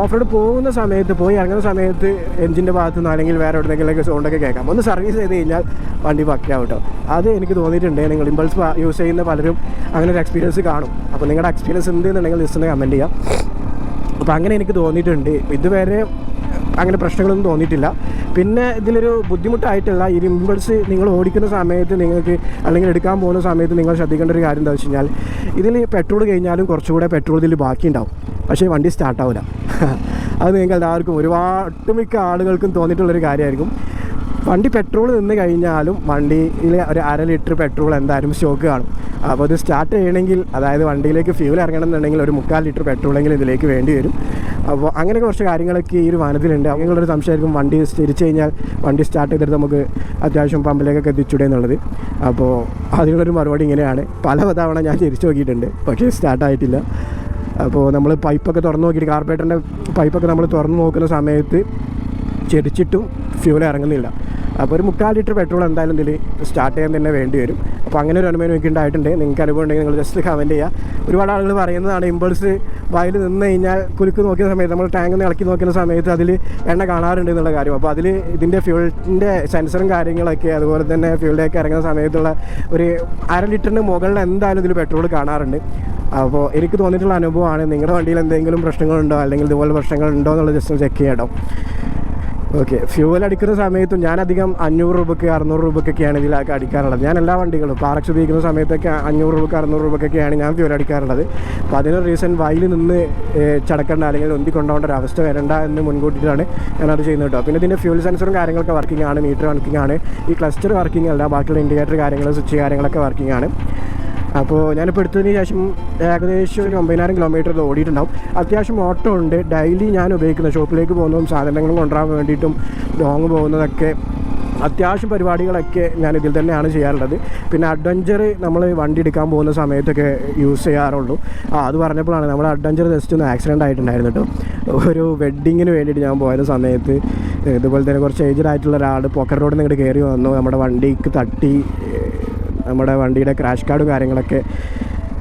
ഓഫ് റോഡ് പോകുന്ന സമയത്ത് പോയി ഇറങ്ങുന്ന സമയത്ത് എഞ്ചിന്റെ ഭാഗത്ത് നിന്ന് അല്ലെങ്കിൽ വേറെ എവിടെയെങ്കിലൊക്കെ സൗണ്ടൊക്കെ കേൾക്കാം. ഒന്ന് സർവീസ് ചെയ്ത് കഴിഞ്ഞാൽ വണ്ടി പക്കാവും കേട്ടോ അത് എനിക്ക് തോന്നിയിട്ടുണ്ട്. നിങ്ങൾ ഇമ്പൾസ് യൂസ് ചെയ്യുന്ന പലരും അങ്ങനെ ഒരു എക്സ്പീരിയൻസ് കാണും. അപ്പോൾ നിങ്ങളുടെ എക്സ്പീരിയൻസ് എന്ത് എന്നുണ്ടെങ്കിൽ ലിസ്റ്റിന് കമന്റ് ചെയ്യാം. അപ്പോൾ അങ്ങനെ എനിക്ക് തോന്നിയിട്ടുണ്ട്. ഇതുവരെ അങ്ങനെ പ്രശ്നങ്ങളൊന്നും തോന്നിയിട്ടില്ല. പിന്നെ ഇതിലൊരു ബുദ്ധിമുട്ടായിട്ടുള്ള ഈ ഇമ്പൾസ് നിങ്ങൾ ഓടിക്കുന്ന സമയത്ത് നിങ്ങൾക്ക് അല്ലെങ്കിൽ എടുക്കാൻ പോകുന്ന സമയത്ത് നിങ്ങൾ ശ്രദ്ധിക്കേണ്ട ഒരു കാര്യം എന്താ വെച്ച് കഴിഞ്ഞാൽ ഇതിൽ പെട്രോൾ കഴിഞ്ഞാലും കുറച്ചുകൂടെ പെട്രോൾ ഇതിൽ ബാക്കിയുണ്ടാവും പക്ഷേ വണ്ടി സ്റ്റാർട്ടാവില്ല അത് നിങ്ങൾക്ക് എല്ലാവർക്കും ഒരുപാട് മിക്ക ആളുകൾക്കും തോന്നിയിട്ടുള്ളൊരു കാര്യമായിരിക്കും. വണ്ടി പെട്രോൾ നിന്ന് കഴിഞ്ഞാലും വണ്ടിയിൽ ഒരു അര ലിറ്റർ പെട്രോൾ എന്തായാലും സ്റ്റോക്ക് കാണും. അപ്പോൾ ഇത് സ്റ്റാർട്ട് ചെയ്യണമെങ്കിൽ അതായത് വണ്ടിയിലേക്ക് ഫ്യൂൽ ഇറങ്ങണം എന്നുണ്ടെങ്കിൽ ഒരു മുക്കാൽ ലിറ്റർ പെട്രോളെങ്കിലും ഇതിലേക്ക് വേണ്ടി വരും. അപ്പോൾ അങ്ങനെ കുറച്ച് കാര്യങ്ങളൊക്കെ ഈ ഒരു വാഹനത്തിലുണ്ട് അങ്ങനെയുള്ളൊരു സംശയമായിരിക്കും വണ്ടി തിരിച്ചു കഴിഞ്ഞാൽ വണ്ടി സ്റ്റാർട്ട് ചെയ്തിട്ട് നമുക്ക് അത്യാവശ്യം പമ്പിലേക്കൊക്കെ എത്തിച്ചൂടെ എന്നുള്ളത്. അപ്പോൾ അതിനുള്ളൊരു മറുപടി ഇങ്ങനെയാണ്. പല തവണ ഞാൻ തിരിച്ചു നോക്കിയിട്ടുണ്ട് പക്ഷേ സ്റ്റാർട്ടായിട്ടില്ല അപ്പോൾ നമ്മൾ പൈപ്പൊക്കെ തുറന്ന് നോക്കിയിട്ട് കാർപ്പറേറ്ററിന്റെ പൈപ്പൊക്കെ നമ്മൾ തുറന്ന് നോക്കുന്ന സമയത്ത് ചെടിച്ചിട്ടും ഫ്യൂൽ ഇറങ്ങുന്നില്ല. അപ്പോൾ ഒരു മുക്കാൽ ലിറ്റർ പെട്രോൾ എന്തായാലും ഇതിൽ സ്റ്റാർട്ട് ചെയ്യാൻ തന്നെ വേണ്ടി വരും. അപ്പോൾ അങ്ങനെ ഒരു അനുഭവം എനിക്ക് ഉണ്ടായിട്ടുണ്ട്. നിങ്ങൾക്ക് അനുഭവം ഉണ്ടെങ്കിൽ നിങ്ങൾ ജസ്റ്റ് കമന്റ് ചെയ്യുക. ഒരുപാട് ആളുകൾ പറയുന്നതാണ് ഇമ്പൾസ് വായിൽ നിന്ന് കഴിഞ്ഞാൽ കുലുക്ക് നോക്കിയ സമയത്ത് നമ്മൾ ടാങ്ക് നിന്ന് ഇളക്കി നോക്കുന്ന സമയത്ത് അതിൽ എണ്ണ കാണാറുണ്ട് എന്നുള്ള കാര്യം. അപ്പോൾ അതിൽ ഇതിന്റെ ഫ്യൂളിന്റെ സെൻസറും കാര്യങ്ങളൊക്കെ അതുപോലെ തന്നെ ഫ്യൂളിലേക്ക് ഇറങ്ങുന്ന സമയത്തുള്ള ഒരു അര ലിറ്ററിന് മുകളിൽ എന്തായാലും ഇതിൽ പെട്രോൾ കാണാറുണ്ട്. അപ്പോൾ എനിക്ക് തോന്നിയിട്ടുള്ള അനുഭവമാണ് നിങ്ങളുടെ വണ്ടിയിൽ എന്തെങ്കിലും പ്രശ്നങ്ങളുണ്ടോ? അല്ലെങ്കിൽ ഇതുപോലെ പ്രശ്നങ്ങളുണ്ടോ എന്നുള്ളത് ജസ്റ്റ് ചെക്ക് ചെയ്യട്ടോ ഓക്കെ ഫ്യൂവൽ അടിക്കുന്ന സമയത്തും ഞാൻ അധികം അഞ്ഞൂറ് രൂപയ്ക്ക് അറുന്നൂറ് രൂപയ്ക്കൊക്കെയാണ് ഇതിലൊക്കെ അടിക്കാറുള്ളത്. ഞാൻ എല്ലാ വണ്ടികളും പാറക്സ് ഉപയോഗിക്കുന്ന സമയത്തൊക്കെ അഞ്ഞൂറ് രൂപയ്ക്ക് അറുന്നൂറ് രൂപയ്ക്കൊക്കെയാണ് ഞാൻ ഫ്യൂവൽ അടിക്കാറുള്ളത്. അപ്പോൾ അതിനൊരു റീസൺ വയലിൽ നിന്ന് ചടക്കേണ്ട അല്ലെങ്കിൽ ഒന്തി കൊണ്ടുപോകേണ്ട ഒരു അവസ്ഥ വരണ്ട എന്ന് മുൻകൂട്ടിയിട്ടാണ് ഞാനത് ചെയ്യുന്നത് കേട്ടോ. പിന്നെ ഇതിന്റെ ഫ്യൂൽ സെൻസറും കാര്യങ്ങളൊക്കെ വർക്കിംഗ് ആണ് മീറ്റർ വർക്കിംഗ് ആണ്. ഈ ക്ലസ്റ്റർ വർക്കിംഗ് അല്ല ബാക്കിയുള്ള ഇൻഡിക്കേറ്റർ കാര്യങ്ങൾ സ്വിച്ച് കാര്യങ്ങളൊക്കെ വർക്കിംഗ് ആണ്. അപ്പോൾ ഞാനിപ്പോൾ എടുത്തതിന് ശേഷം ഏകദേശം ഒരു ഒമ്പതിനായിരം കിലോമീറ്റർ ഓടിയിട്ടുണ്ടാവും. അത്യാവശ്യം ഓട്ടോ ഉണ്ട്. ഡെയിലി ഞാൻ ഉപയോഗിക്കുന്ന ഷോപ്പിലേക്ക് പോകുന്നതും സാധനങ്ങൾ കൊണ്ടുവരാൻ വേണ്ടിയിട്ടും ലോങ് പോകുന്നതൊക്കെ അത്യാവശ്യം പരിപാടികളൊക്കെ ഞാൻ ഇതിൽ തന്നെയാണ് ചെയ്യാറുള്ളത്. പിന്നെ അഡ്വഞ്ചർ നമ്മൾ വണ്ടി എടുക്കാൻ പോകുന്ന സമയത്തൊക്കെ യൂസ് ചെയ്യാറുള്ളൂ. ആ അത് പറഞ്ഞപ്പോഴാണ് നമ്മൾ അഡ്വഞ്ചർ ജസ്റ്റ് ഒന്ന് ആക്സിഡന്റ് ആയിട്ടുണ്ടായിരുന്നു കേട്ടോ ഒരു വെഡ്ഡിങ്ങിന് വേണ്ടിയിട്ട് ഞാൻ പോയ സമയത്ത്. ഇതുപോലെ തന്നെ കുറച്ച് ഏജ്ഡ് ആയിട്ടുള്ള ഒരാൾ പോക്കറ്റ് റോഡിൽ നിന്ന് ഇങ്ങോട്ട് കയറി വന്നു. നമ്മുടെ വണ്ടിക്ക് തട്ടി നമ്മുടെ വണ്ടിയുടെ ക്രാഷ് കാർഡും കാര്യങ്ങളൊക്കെ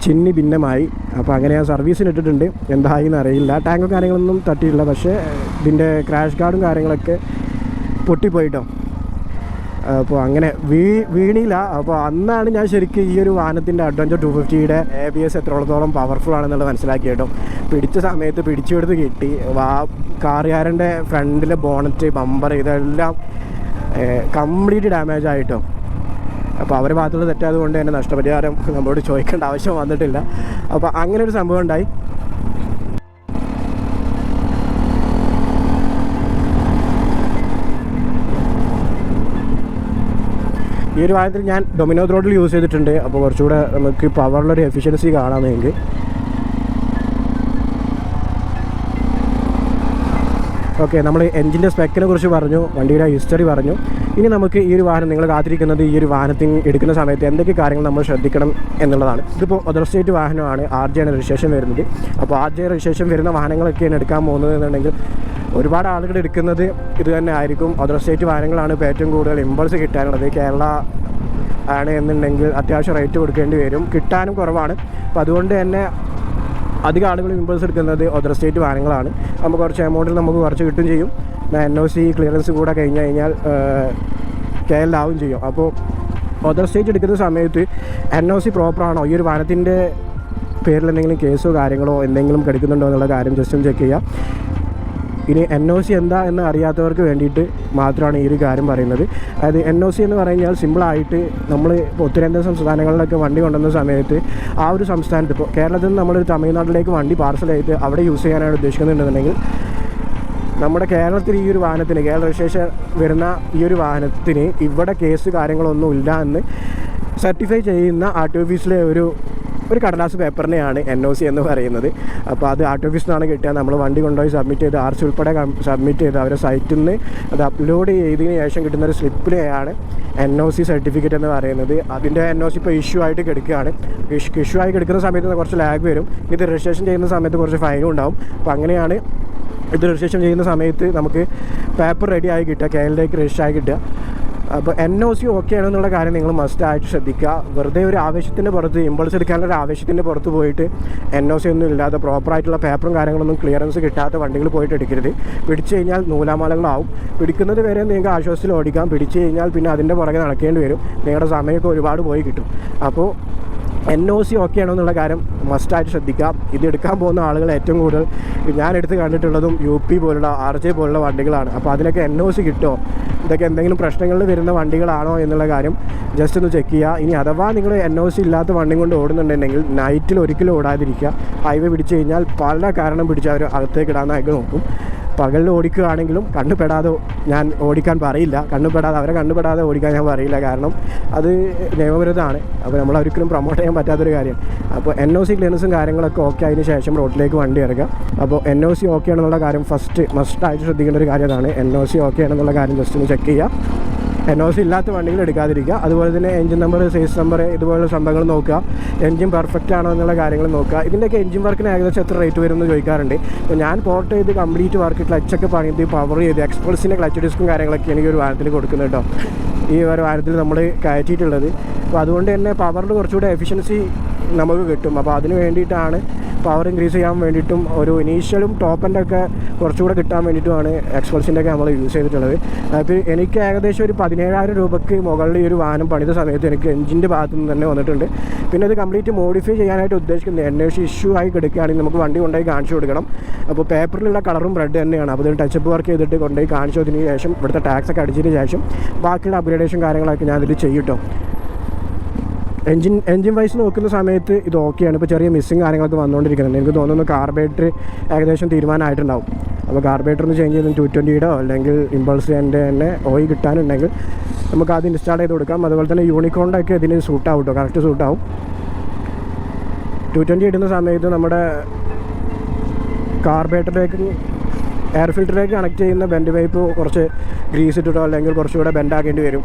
ചിന്നി ഭിന്നമായി. അപ്പോൾ അങ്ങനെ ഞാൻ സർവീസിന് ഇട്ടിട്ടുണ്ട്. എന്തായി എന്നറിയില്ല ടാങ്കും കാര്യങ്ങളൊന്നും തട്ടിയില്ല പക്ഷേ ഇതിന്റെ ക്രാഷ് കാർഡും കാര്യങ്ങളൊക്കെ പൊട്ടിപ്പോയിട്ടോ. അപ്പോൾ അങ്ങനെ വീ വീണില്ല. അപ്പോൾ അന്നാണ് ഞാൻ ശരിക്കും ഈ ഒരു വാഹനത്തിന്റെ അഡ്വഞ്ചർ ടു ഫിഫ്റ്റിയുടെ എ ബി എസ് എത്രത്തോളം പവർഫുൾ ആണെന്നുള്ളത് മനസ്സിലാക്കിയിട്ടോ പിടിച്ച സമയത്ത് പിടിച്ചെടുത്ത് കിട്ടി. വാ കാറുകാരന്റെ ഫ്രണ്ടിലെ ബോണറ്റ് ബമ്പർ ഇതെല്ലാം കംപ്ലീറ്റ് ഡാമേജ് ആയിട്ടോ അപ്പോൾ അവരുടെ ഭാഗത്തുള്ള തെറ്റായതുകൊണ്ട് തന്നെ നഷ്ടപരിഹാരം നമ്മളോട് ചോദിക്കേണ്ട ആവശ്യം വന്നിട്ടില്ല. അപ്പോൾ അങ്ങനെ ഒരു സംഭവം ഉണ്ടായി. ഈ ഒരു വാഹനത്തിൽ ഞാൻ ഡൊമിനോ റോഡിൽ യൂസ് ചെയ്തിട്ടുണ്ട്. അപ്പോൾ കുറച്ചുകൂടെ നമുക്ക് പവറിലൊരു എഫിഷ്യൻസി കാണാൻ ഓക്കെ നമ്മൾ എഞ്ചിന്റെ സ്പെക്കിനെ കുറിച്ച് പറഞ്ഞു വണ്ടിയുടെ ഹിസ്റ്ററി പറഞ്ഞു. ഇനി നമുക്ക് ഈ ഒരു വാഹനം നിങ്ങൾ കാത്തിരിക്കുന്നത് ഈ ഒരു വാഹനത്തിൽ എടുക്കുന്ന സമയത്ത് എന്തൊക്കെ കാര്യങ്ങൾ നമ്മൾ ശ്രദ്ധിക്കണം എന്നുള്ളതാണ്. ഇതിപ്പോൾ അതർ സ്റ്റേറ്റ് വാഹനമാണ് ആർ ജെ ആണ് രജിസ്ട്രേഷൻ വരുന്നത്. അപ്പോൾ ആർ ജെ രജിസ്ട്രേഷൻ വരുന്ന വാഹനങ്ങളൊക്കെയാണ് എടുക്കാൻ പോകുന്നത് എന്നുണ്ടെങ്കിൽ ഒരുപാട് ആളുകൾ എടുക്കുന്നത് ഇത് തന്നെ ആയിരിക്കും. അതർ സ്റ്റേറ്റ് വാഹനങ്ങളാണ് ഇപ്പോൾ ഏറ്റവും കൂടുതൽ ഇമ്പൾസ് കിട്ടാനുള്ളത്. കേരള ആണ് എന്നുണ്ടെങ്കിൽ അത്യാവശ്യം റേറ്റ് കൊടുക്കേണ്ടി വരും. കിട്ടാനും കുറവാണ്. അപ്പോൾ അതുകൊണ്ട് തന്നെ അധികം ആളുകൾ ഇമ്പൾസ് എടുക്കുന്നത് അതർ സ്റ്റേറ്റ് വാഹനങ്ങളാണ്. നമുക്ക് കുറച്ച് എമൗണ്ടിൽ നമുക്ക് കുറച്ച് കിട്ടും ചെയ്യും. എൻ ഒ സി ക്ലിയറൻസ് കൂടെ കഴിഞ്ഞ് കഴിഞ്ഞാൽ കെ ആവും ചെയ്യും. അപ്പോൾ അതർ സ്റ്റേറ്റ് എടുക്കുന്ന സമയത്ത് എൻ ഒ സി പ്രോപ്പറാണോ ഈ ഒരു വാഹനത്തിന്റെ പേരിൽ എന്തെങ്കിലും കേസോ കാര്യങ്ങളോ എന്തെങ്കിലും കിടക്കുന്നുണ്ടോ എന്നുള്ള കാര്യം ജസ്റ്റ് ഒന്ന് ചെക്ക് ചെയ്യുക ഇനി എൻ ഒ സി എന്താ എന്ന് അറിയാത്തവർക്ക് വേണ്ടിയിട്ട് മാത്രമാണ് ഈ ഒരു കാര്യം പറയുന്നത്. അതായത് എൻ ഒ സി എന്ന് പറഞ്ഞാൽ സിമ്പിളായിട്ട് നമ്മൾ ഉത്തരേന്ത്യൻ സംസ്ഥാനങ്ങളിലൊക്കെ വണ്ടി കൊണ്ടുവന്ന സമയത്ത് ആ ഒരു സംസ്ഥാനത്ത് ഇപ്പോൾ കേരളത്തിൽ നിന്ന് നമ്മളൊരു തമിഴ്നാട്ടിലേക്ക് വണ്ടി പാർസൽ ചെയ്ത് അവിടെ യൂസ് ചെയ്യാനാണ് ഉദ്ദേശിക്കുന്നുണ്ടെന്നുണ്ടെങ്കിൽ നമ്മുടെ കേരളത്തിൽ ഈ ഒരു വാഹനത്തിന് കേരള രജിസ്ട്രേഷൻ വരുന്ന ഈ ഒരു വാഹനത്തിന് ഇവിടെ കേസ് കാര്യങ്ങളൊന്നും ഇല്ല എന്ന് സർട്ടിഫൈ ചെയ്യുന്ന ആർ ടി ഓഫീസിലെ ഒരു ഒരു കടലാസ് പേപ്പറിനെയാണ് എൻ ഒ സി എന്ന് പറയുന്നത്. അപ്പോൾ അത് ആർ ടി ഓഫീസിൽ നിന്നാണ് കിട്ടുക. നമ്മൾ വണ്ടി കൊണ്ടുപോയി സബ്മിറ്റ് ചെയ്ത് ആർ സി ഉൾപ്പെടെ സബ്മിറ്റ് ചെയ്ത് അവരെ സൈറ്റിൽ നിന്ന് അത് അപ്ലോഡ് ചെയ്തതിന് ശേഷം കിട്ടുന്ന ഒരു സ്ലിപ്പിലെയാണ് എൻ ഒ സി സർട്ടിഫിക്കറ്റ് എന്ന് പറയുന്നത്. അതിന്റെ എൻ ഒ സി ഇപ്പോൾ ഇഷ്യൂ ആയിട്ട് കിടക്കുകയാണ്. ഇഷ്യൂ ആയി കിടക്കുന്ന സമയത്ത് കുറച്ച് ലാഗ് വരും. ഇത് രജിസ്ട്രേഷൻ ചെയ്യുന്ന സമയത്ത് കുറച്ച് ഫൈനും ഉണ്ടാവും. അപ്പോൾ അങ്ങനെയാണ് ഇത് രജിസ്ട്രേഷൻ ചെയ്യുന്ന സമയത്ത് നമുക്ക് പേപ്പർ റെഡി ആയി കിട്ടുക. കെ എല്ലിലേക്ക് രജിസ്റ്റർ ആയി കിട്ടുക. അപ്പോൾ എൻ ഒ സി ഓക്കെ ആണെന്നുള്ള കാര്യം നിങ്ങൾ മസ്റ്റായിട്ട് ശ്രദ്ധിക്കുക. വെറുതെ ഒരു ആവേശത്തിന്റെ പുറത്ത് ഇമ്പൾസ് എടുക്കാനുള്ള ഒരു ആവേശത്തിന്റെ പുറത്ത് പോയിട്ട് എൻ ഒ സി ഒന്നും ഇല്ലാതെ പ്രോപ്പറായിട്ടുള്ള പേപ്പറും കാര്യങ്ങളൊന്നും ക്ലിയറൻസ് കിട്ടാത്ത വണ്ടികൾ പോയിട്ട് എടുക്കരുത്. പിടിച്ചു കഴിഞ്ഞാൽ നൂലാമാലകളാവും. പിടിക്കുന്നത് വരെ നിങ്ങൾക്ക് ആശ്വാസത്തിൽ ഓടിക്കാം. പിടിച്ചു കഴിഞ്ഞാൽ പിന്നെ അതിന്റെ പുറകെ നടക്കേണ്ടി വരും. നിങ്ങളുടെ സമയമൊക്കെ ഒരുപാട് പോയി കിട്ടും. അപ്പോൾ എൻ ഒ സി ഓക്കെ ആണോ എന്നുള്ള കാര്യം മസ്റ്റായിട്ട് ശ്രദ്ധിക്കാം ഇത് എടുക്കാൻ പോകുന്ന ആളുകൾ ഏറ്റവും കൂടുതൽ ഞാൻ എടുത്ത് കണ്ടിട്ടുള്ളതും യു പി പോലുള്ള ആർ ജെ പോലുള്ള വണ്ടികളാണ്. അപ്പോൾ അതിനൊക്കെ എൻ ഒ സി കിട്ടുമോ ഇതൊക്കെ എന്തെങ്കിലും പ്രശ്നങ്ങളിൽ വരുന്ന വണ്ടികളാണോ എന്നുള്ള കാര്യം ജസ്റ്റ് ഒന്ന് ചെക്ക് ചെയ്യുക. ഇനി അഥവാ നിങ്ങൾ എൻ ഒ സി ഇല്ലാത്ത വണ്ടി കൊണ്ട് ഓടുന്നുണ്ടെങ്കിൽ നൈറ്റിൽ ഒരിക്കലും ഓടാതിരിക്കുക. ഹൈവേ പിടിച്ചു കഴിഞ്ഞാൽ പല കാരണം പിടിച്ച് അവർ അകത്തേക്ക് ഇടാനായിട്ട് നോക്കും. പകലിൽ ഓടിക്കുകയാണെങ്കിലും കണ്ണുപെടാതെ ഞാൻ ഓടിക്കാൻ പറയില്ല. കണ്ണുപെടാതെ അവരെ കണ്ണുപെടാതെ ഓടിക്കാൻ ഞാൻ പറയില്ല. കാരണം അത് നിയമവിരുദ്ധമാണ്. അപ്പോൾ നമ്മൾ ഒരിക്കലും പ്രൊമോട്ട് ചെയ്യാൻ പറ്റാത്തൊരു കാര്യം. അപ്പോൾ എൻ ഒ സി ക്ലിയറൻസും കാര്യങ്ങളൊക്കെ ഓക്കെ അതിന് ശേഷം റോഡിലേക്ക് വണ്ടി ഇറക്കുക അപ്പോൾ എൻ ഒ സി ഓക്കെ ആണെന്നുള്ള കാര്യം ഫസ്റ്റ് മസ്റ്റായിട്ട് ശ്രദ്ധിക്കേണ്ട ഒരു കാര്യമാണ് എൻ ഒ സി ഓക്കെ ആണെന്നുള്ള കാര്യം ജസ്റ്റ് ഒന്ന് ചെക്ക് ചെയ്യുക. എൻ ഒ സി ഇല്ലാത്ത വണ്ടികൾ എടുക്കാതിരിക്കുക. അതുപോലെ തന്നെ എഞ്ചിൻ നമ്പർ സൈസ് നമ്പർ ഇതുപോലുള്ള സംഭവങ്ങൾ നോക്കുക. എഞ്ചിൻ പെർഫെക്റ്റ് ആണോ എന്നുള്ള കാര്യങ്ങൾ നോക്കുക. ഇതിന്റെയൊക്കെ എഞ്ചിൻ വർക്കിന് ഏകദേശം എത്ര റേറ്റ് വരും എന്ന് ചോദിക്കാറുണ്ട്. അപ്പോൾ ഞാൻ പോർട്ട് ചെയ്ത് കംപ്ലീറ്റ് വർക്ക് ക്ലച്ചൊക്കെ പണിത് പവർ ചെയ്ത് എക്സ്പ്രസിന്റെ ക്ലച്ച് ഡിസ്കും കാര്യങ്ങളൊക്കെ എനിക്ക് ഒരു വാഹനത്തിൽ കൊടുക്കുന്നത് കേട്ടോ. ഈ ഒരു വാഹനത്തിൽ നമ്മൾ കയറ്റിയിട്ടുള്ളത്. അപ്പോൾ അതുകൊണ്ട് തന്നെ പവറിൽ കുറച്ചുകൂടെ എഫിഷ്യൻസി നമുക്ക് കിട്ടും. അപ്പോൾ അതിന് വേണ്ടിയിട്ടാണ് പവർ ഇൻക്രീസ് ചെയ്യാൻ വേണ്ടിയിട്ടും ഒരു ഇനീഷ്യലും ടോപ്പ് എന്റെ ഒക്കെ കുറച്ചുകൂടെ കിട്ടാൻ വേണ്ടിയിട്ടുമാണ് എക്സ്പൾസിന്റെ ഒക്കെ നമ്മൾ യൂസ് ചെയ്തിട്ടുള്ളത്. അത് എനിക്ക് ഏകദേശം ഒരു പതിനേഴായിരം രൂപയ്ക്ക് മുകളിൽ ഈ ഒരു വാഹനം പണിത സമയത്ത് എനിക്ക് എഞ്ചിന്റെ ഭാഗത്തു നിന്ന് തന്നെ വന്നിട്ടുണ്ട്. പിന്നെ അത് കംപ്ലീറ്റ് മോഡിഫൈ ചെയ്യാനായിട്ട് ഉദ്ദേശിക്കുന്നത് എൻ എസ് ഇഷ്യൂ ആയി കിടക്കുകയാണെങ്കിൽ നമുക്ക് വണ്ടി കൊണ്ടുപോയി കാണിച്ചു കൊടുക്കണം. അപ്പോൾ പേപ്പറിലുള്ള കളറും റെഡ് തന്നെയാണ്. അപ്പോൾ ഇതിൽ ടച്ചപ്പ് വർക്ക് ചെയ്തിട്ട് കൊണ്ടുപോയി കാണിച്ചതിന് ശേഷം ഇവിടുത്തെ ടാക്സ് ഒക്കെ അടിച്ചതിന് ശേഷം ബാക്കിയുള്ള അപ്ഗ്രേഡേഷൻ കാര്യങ്ങളൊക്കെ ഞാൻ ഇതിൽ ചെയ്യും എഞ്ചിൻ എൻജിൻ വൈസ് നോക്കുന്ന സമയത്ത് ഇത് ഓക്കെയാണ് ഇപ്പോൾ ചെറിയ മിസ്സിങ് കാര്യങ്ങളൊക്കെ വന്നുകൊണ്ടിരിക്കുന്നുണ്ട് എനിക്ക് തോന്നുന്നു കാർബേറ്റർ ഏകദേശം തീരുമാനമായിട്ടുണ്ടാവും. അപ്പോൾ കാർബേറ്റർ ഒന്ന് ചേഞ്ച് ചെയ്ത് ടു ട്വന്റിയുടെ അല്ലെങ്കിൽ ഇമ്പൾസ് എന്റെ തന്നെ ഓയിൽ കിട്ടാനുണ്ടെങ്കിൽ നമുക്ക് അത് ഇൻസ്റ്റാൾ ചെയ്ത് കൊടുക്കാം. അതുപോലെ തന്നെ യൂണിക്കോണ്ടൊക്കെ ഇതിന് സൂട്ടാവും കേട്ടോ കറക്റ്റ് സൂട്ടാവും ടു ട്വന്റി ഇടുന്ന സമയത്ത് നമ്മുടെ കാർബേറ്ററിലേക്ക് എയർ ഫിൽറ്ററിലേക്ക് കണക്ട് ചെയ്യുന്ന ബെൻഡ് പൈപ്പ് കുറച്ച് ഗ്രീസ് ഇട്ടിട്ടോ അല്ലെങ്കിൽ കുറച്ചുകൂടെ ബെൻഡാക്കേണ്ടി വരും.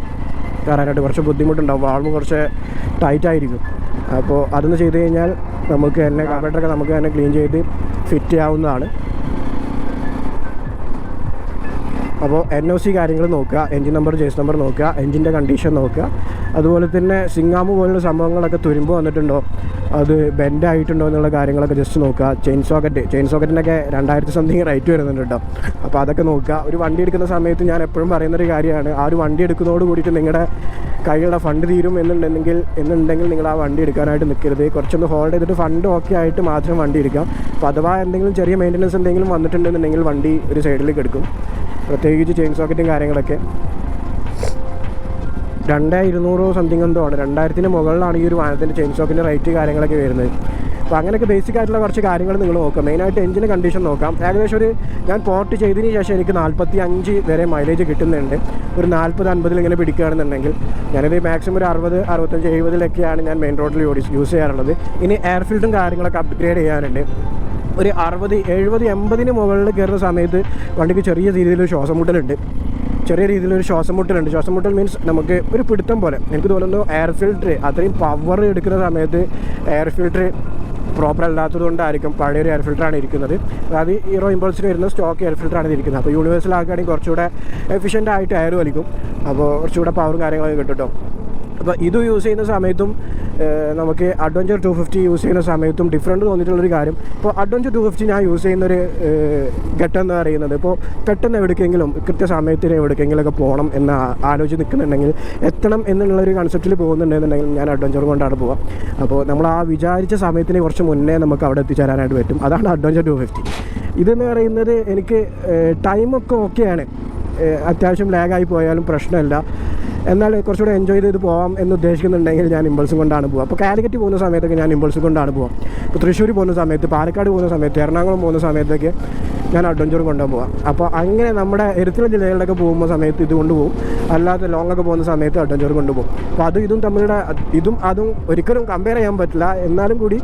കയറാനായിട്ട് കുറച്ച് ബുദ്ധിമുട്ടുണ്ടാവും. വാൾവ് കുറച്ച് ടൈറ്റായിരിക്കും അപ്പോൾ അതൊന്ന് ചെയ്ത് കഴിഞ്ഞാൽ നമുക്ക് തന്നെ കാർബറേറ്ററൊക്കെ നമുക്ക് തന്നെ ക്ലീൻ ചെയ്ത് ഫിറ്റ് ചെയ്യാവുന്നതാണ് അപ്പോൾ എൻ ഒ സി കാര്യങ്ങൾ നോക്കുക എൻജിൻ നമ്പർ ജേസ് നമ്പർ നോക്കുക എൻജിന്റെ കണ്ടീഷൻ നോക്കുക. അതുപോലെ തന്നെ സിങ്ങാമ് പോലുള്ള സംഭവങ്ങളൊക്കെ തുരുമ്പ് വന്നിട്ടുണ്ടോ? അത് ബെൻഡ് ആയിട്ടുണ്ടോ എന്നുള്ള കാര്യങ്ങളൊക്കെ ജസ്റ്റ് നോക്കുക. ചെയിൻ സോക്കറ്റ് ചെയിൻ സോക്കറ്റിനൊക്കെ രണ്ടായിരത്തി സംതിങ് റേറ്റ് വരുന്നുണ്ട്? അപ്പോൾ അതൊക്കെ നോക്കുക. ഒരു വണ്ടി എടുക്കുന്ന സമയത്ത് ഞാൻ എപ്പോഴും പറയുന്നൊരു കാര്യമാണ് ആ ഒരു വണ്ടി എടുക്കുന്നതോട് കൂടിയിട്ട് നിങ്ങളുടെ കയ്യിലുള്ള ഫണ്ട് തീരും എന്നുണ്ടെങ്കിൽ എന്നുണ്ടെങ്കിൽ നിങ്ങൾ ആ വണ്ടി എടുക്കാനായിട്ട് നിൽക്കരുത്. കുറച്ചൊന്ന് ഹോൾഡ് ചെയ്തിട്ട് ഫണ്ട് ഓക്കെ ആയിട്ട് മാത്രം വണ്ടി എടുക്കാം. അപ്പോൾ അഥവാ എന്തെങ്കിലും ചെറിയ മെയിന്റനൻസ് എന്തെങ്കിലും വന്നിട്ടുണ്ടെന്നുണ്ടെങ്കിൽ വണ്ടി ഒരു സൈഡിലേക്ക് എടുക്കും. പ്രത്യേകിച്ച് ചെയിൻ സോക്കറ്റും കാര്യങ്ങളൊക്കെ. രണ്ടേ ഇരുന്നൂറോ സംതിങ് എന്തോ ആണ്. രണ്ടായിരത്തിന് മുകളിലാണ് ഈ ഒരു വാഹനത്തിന്റെ ചെയിൻ സോക്കിന്റെ റേറ്റ് കാര്യങ്ങളൊക്കെ വരുന്നത്. അപ്പോൾ അങ്ങനെയൊക്കെ ബേസിക് ആയിട്ടുള്ള കുറച്ച് കാര്യങ്ങൾ നിങ്ങൾ നോക്കാം മെയിനായിട്ട് എഞ്ചിന്റെ കണ്ടീഷൻ നോക്കാം. ഏകദേശം ഒരു ഞാൻ പോർട്ട് ചെയ്തതിന് ശേഷം എനിക്ക് നാൽപ്പത്തി അഞ്ച് വരെ മൈലേജ് കിട്ടുന്നുണ്ട്. ഒരു നാൽപ്പത് അൻപതിൽ ഇങ്ങനെ പിടിക്കുകയാണെന്നുണ്ടെങ്കിൽ ഞാനിത് മാക്സിമം ഒരു അറുപത് അറുപത്തഞ്ച് എഴുപതിലൊക്കെയാണ് ഞാൻ മെയിൻ റോഡിൽ യൂസ് ചെയ്യാറുള്ളത്. ഇനി എയർ ഫിൽറ്ററും കാര്യങ്ങളൊക്കെ അപ്ഗ്രേഡ് ചെയ്യാനുണ്ട്. ഒരു അറുപത് എഴുപത് എൺപതിന് മുകളിൽ കയറുന്ന സമയത്ത് വണ്ടിക്ക് ചെറിയ രീതിയിൽ ശ്വാസം മുട്ടലുണ്ട് ചെറിയ രീതിയിലൊരു ശ്വാസം മുട്ടലുണ്ട് ശ്വാസം മുട്ടൽ മീൻസ് നമുക്ക് ഒരു പിടുത്തം പോലെ. എനിക്ക് തോന്നുന്നു എയർ ഫിൽറ്റർ അത്രയും പവർ എടുക്കുന്ന സമയത്ത് എയർ ഫിൽറ്റർ പ്രോപ്പർ അല്ലാത്തത് കൊണ്ടായിരിക്കും പഴയൊരു എയർ ഫിൽറ്ററാണ് ഇരിക്കുന്നത്. അതായത് ഹീറോ ഇമ്പോൾസിന് വരുന്ന സ്റ്റോക്ക് എയർ ഫിൽറ്ററാണ് ഇരിക്കുന്നത്. അപ്പോൾ യൂണിവേഴ്സൽ ആക്കുകയാണെങ്കിൽ കുറച്ചുകൂടെ എഫിഷ്യന്റ് ആയിട്ട് എയർ വലിക്കും. അപ്പോൾ കുറച്ചുകൂടെ പവറും കാര്യങ്ങളൊക്കെ കേട്ടോ അപ്പോൾ ഇത് യൂസ് ചെയ്യുന്ന സമയത്തും നമുക്ക് അഡ്വഞ്ചർ ടു ഫിഫ്റ്റി യൂസ് ചെയ്യുന്ന സമയത്തും ഡിഫറെന്റ് തോന്നിയിട്ടുള്ളൊരു കാര്യം. ഇപ്പോൾ അഡ്വഞ്ചർ ടു ഫിഫ്റ്റി ഞാൻ യൂസ് ചെയ്യുന്നൊരു ഘട്ടം എന്ന് പറയുന്നത് ഇപ്പോൾ പെട്ടെന്ന് എവിടേക്കെങ്കിലും കൃത്യസമയത്തിന് എവിടേക്കെങ്കിലുമൊക്കെ പോകണം എന്ന് ആലോചിച്ച് നിൽക്കുന്നുണ്ടെങ്കിൽ എത്തണം എന്നുള്ളൊരു കൺസെപ്റ്റിൽ പോകുന്നുണ്ടെന്നുണ്ടെങ്കിൽ ഞാൻ അഡ്വഞ്ചർ കൊണ്ടാണ് പോവാം. അപ്പോൾ നമ്മൾ ആ വിചാരിച്ച സമയത്തിന് കുറച്ച് മുന്നേ നമുക്ക് അവിടെ എത്തിച്ചേരാനായിട്ട് പറ്റും. അതാണ് അഡ്വഞ്ചർ ടു ഫിഫ്റ്റി ഇതെന്ന് പറയുന്നത് എനിക്ക് ടൈമൊക്കെ ഓക്കെയാണ് അത്യാവശ്യം ലാഗായി പോയാലും പ്രശ്നമില്ല എന്നാൽ കുറച്ചുകൂടെ എൻജോയ് ചെയ്ത് പോകാം എന്ന് ഉദ്ദേശിക്കുന്നുണ്ടെങ്കിൽ ഞാൻ ഇമ്പൾസും കൊണ്ടാണ് പോകുക അപ്പോൾ കാലിക്കറ്റ് പോകുന്ന സമയത്തൊക്കെ ഞാൻ ഇമ്പൾസും കൊണ്ടാണ് പോകുക ഇപ്പോൾ തൃശ്ശൂർ പോകുന്ന സമയത്ത് പാലക്കാട് പോകുന്ന സമയത്ത് എറണാകുളം പോകുന്ന സമയത്തൊക്കെ ഞാൻ അഡ്വഞ്ചർ കൊണ്ടുപോകാം പോകാം അപ്പോൾ അങ്ങനെ നമ്മുടെ എരുത്തിലും ജില്ലകളിലൊക്കെ പോകുമ്പോൾ സമയത്ത് ഇത് കൊണ്ടുപോകും. അല്ലാതെ ലോങ് ഒക്കെ പോകുന്ന സമയത്ത് അഡ്വഞ്ചർ കൊണ്ടുപോകും. അപ്പോൾ അതും ഇതും തമ്മിലുള്ള ഇതും അതും ഒരിക്കലും കമ്പയർ ചെയ്യാൻ പറ്റില്ല. എന്നാലും കൂടി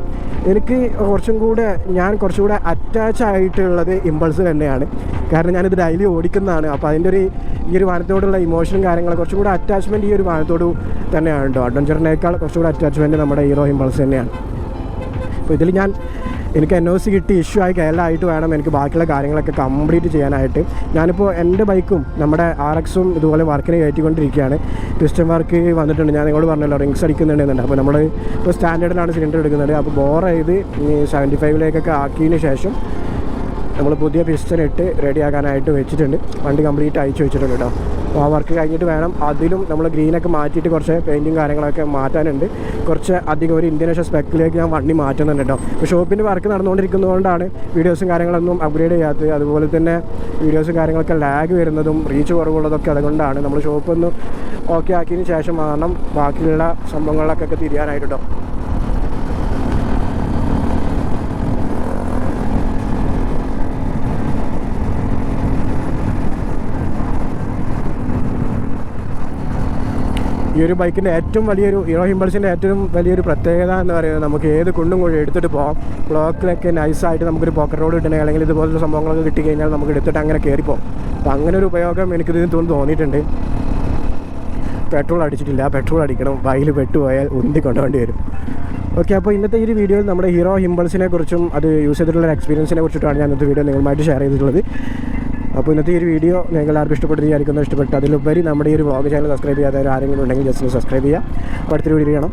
എനിക്ക് കുറച്ചും കൂടെ ഞാൻ കുറച്ചും കൂടെ അറ്റാച്ച് ആയിട്ടുള്ളത് ഇമ്പൾസ് തന്നെയാണ്. കാരണം ഞാനിത് ഡെയിലി ഓടിക്കുന്നതാണ്. അപ്പോൾ അതിന്റെ ഒരു ഈ ഒരു വാനത്തോടുള്ള ഇമോഷനും കാര്യങ്ങളും കുറച്ചും കൂടെ അറ്റാച്ച്മെന്റ് ഈ ഒരു വാനത്തോട് തന്നെയാണ് കേട്ടോ അഡ്വഞ്ചറിനേക്കാൾ കുറച്ചും കൂടെ അറ്റാച്ച്മെന്റ് നമ്മുടെ ഹീറോ ഇമ്പൾസ് തന്നെയാണ്. അപ്പോൾ ഇതിൽ ഞാൻ എനിക്ക് എൻ ഒ സി കിട്ടി ഇഷ്യൂ ആയി കേരളമായിട്ട് വേണം എനിക്ക് ബാക്കിയുള്ള കാര്യങ്ങളൊക്കെ കംപ്ലീറ്റ് ചെയ്യാനായിട്ട്. ഞാനിപ്പോൾ എന്റെ ബൈക്കും നമ്മുടെ ആർ എക്സും ഇതുപോലെ വർക്കിന് കയറ്റിക്കൊണ്ടിരിക്കുകയാണ്. പിസ്റ്റൺ വർക്ക് വന്നിട്ടുണ്ട്. ഞാൻ നിങ്ങളോട് പറഞ്ഞല്ലോ റിങ്സ് അടിക്കുന്നുണ്ടെന്നുണ്ട്. അപ്പോൾ നമ്മൾ ഇപ്പോൾ സ്റ്റാൻഡേർഡിലാണ് സിലിണ്ടർ എടുക്കുന്നത്. അപ്പോൾ ബോർ ചെയ്ത് സെവന്റി ഫൈവിലേക്കൊക്കെ ആക്കിയതിന് ശേഷം നമ്മൾ പുതിയ പിസ്റ്റൺ ഇട്ട് റെഡിയാക്കാനായിട്ട് വെച്ചിട്ടുണ്ട്. വണ്ടി കംപ്ലീറ്റ് അയച്ചു വെച്ചിട്ടുണ്ട് കേട്ടോ. അപ്പോൾ ആ വർക്ക് കഴിഞ്ഞിട്ട് വേണം. അതിലും നമ്മൾ ഗ്രീനൊക്കെ മാറ്റിയിട്ട് കുറച്ച് പെയിന്റും കാര്യങ്ങളൊക്കെ മാറ്റാനുണ്ട്. കുറച്ച് അധികം ഒരു ഇന്ത്യൻ സ്പെക്കിലേക്ക് ഞാൻ വണ്ടി മാറ്റുന്നുണ്ട് കേട്ടോ അപ്പോൾ ഷോപ്പിന്റെ വർക്ക് നടന്നുകൊണ്ടിരിക്കുന്നതുകൊണ്ടാണ് വീഡിയോസും കാര്യങ്ങളൊന്നും അപ്ഗ്രേഡ് ചെയ്യാത്തത്. അതുപോലെ തന്നെ വീഡിയോസും കാര്യങ്ങളൊക്കെ ലാഗ് വരുന്നതും റീച്ച് കുറവുള്ളതൊക്കെ അതുകൊണ്ടാണ് നമ്മൾ ഷോപ്പൊന്ന് ഓക്കെ ആക്കിയതിന് ശേഷം വേണം ബാക്കിയുള്ള സംഭവങ്ങളിലൊക്കെ തിരിയാനായിട്ട് ഈ ഒരു ബൈക്കിന്റെ ഏറ്റവും വലിയൊരു ഹീറോ ഹിംബൾസിന്റെ ഏറ്റവും വലിയൊരു പ്രത്യേകത എന്ന് പറയുന്നത് നമുക്ക് ഏത് കുണ്ടും കൂടി എടുത്തിട്ട് പോകാം ബ്ലോക്കിലൊക്കെ നൈസായിട്ട് നമുക്കൊരു പോക്കറ്റ് റോഡ് കിട്ടണേ അല്ലെങ്കിൽ ഇതുപോലുള്ള സംഭവങ്ങളൊക്കെ കിട്ടിക്കഴിഞ്ഞാൽ നമുക്ക് എടുത്തിട്ട് അങ്ങനെ കയറി പോകും അപ്പോൾ അങ്ങനെ ഒരു ഉപയോഗം എനിക്കിതിന് തോന്നുന്നു തോന്നിയിട്ടുണ്ട്. പെട്രോൾ അടിച്ചിട്ടില്ല. പെട്രോൾ അടിക്കണം. വയൽ പെട്ടുപോയാൽ ഉന്തി കൊണ്ടുപോകേണ്ടി വരും. ഓക്കെ അപ്പോൾ ഇന്നത്തെ ഈ ഒരു വീഡിയോയിൽ നമ്മുടെ ഹീറോ ഹിംബൾസിനെ കുറിച്ചും അത് യൂസ് ചെയ്തിട്ടുള്ള എക്സ്പീരിയൻസിനെ കുറിച്ചിട്ടാണ് ഞാൻ ഇന്നത്തെ വീഡിയോ നിങ്ങളുമായിട്ട് ഷെയർ ചെയ്തിട്ടുള്ളത്. അപ്പോൾ ഇന്നത്തെ ഒരു വീഡിയോ നിങ്ങൾ ആർക്കും ഇഷ്ടപ്പെട്ടു വിചാരിക്കുന്നു. ഇഷ്ടപ്പെട്ടു അതിലുപരി നമ്മുടെ ഈ ഒരു വ്ളോഗ് ചാനൽ സബ്സ്ക്രൈബ് ചെയ്യാതെ ആരെങ്കിലും ഉണ്ടെങ്കിൽ ജസ്റ്റ് സബ്സ്ക്രൈബ് ചെയ്യുക. അപ്പോൾ അടുത്തൊരു വീഡിയോ ചെയ്യണം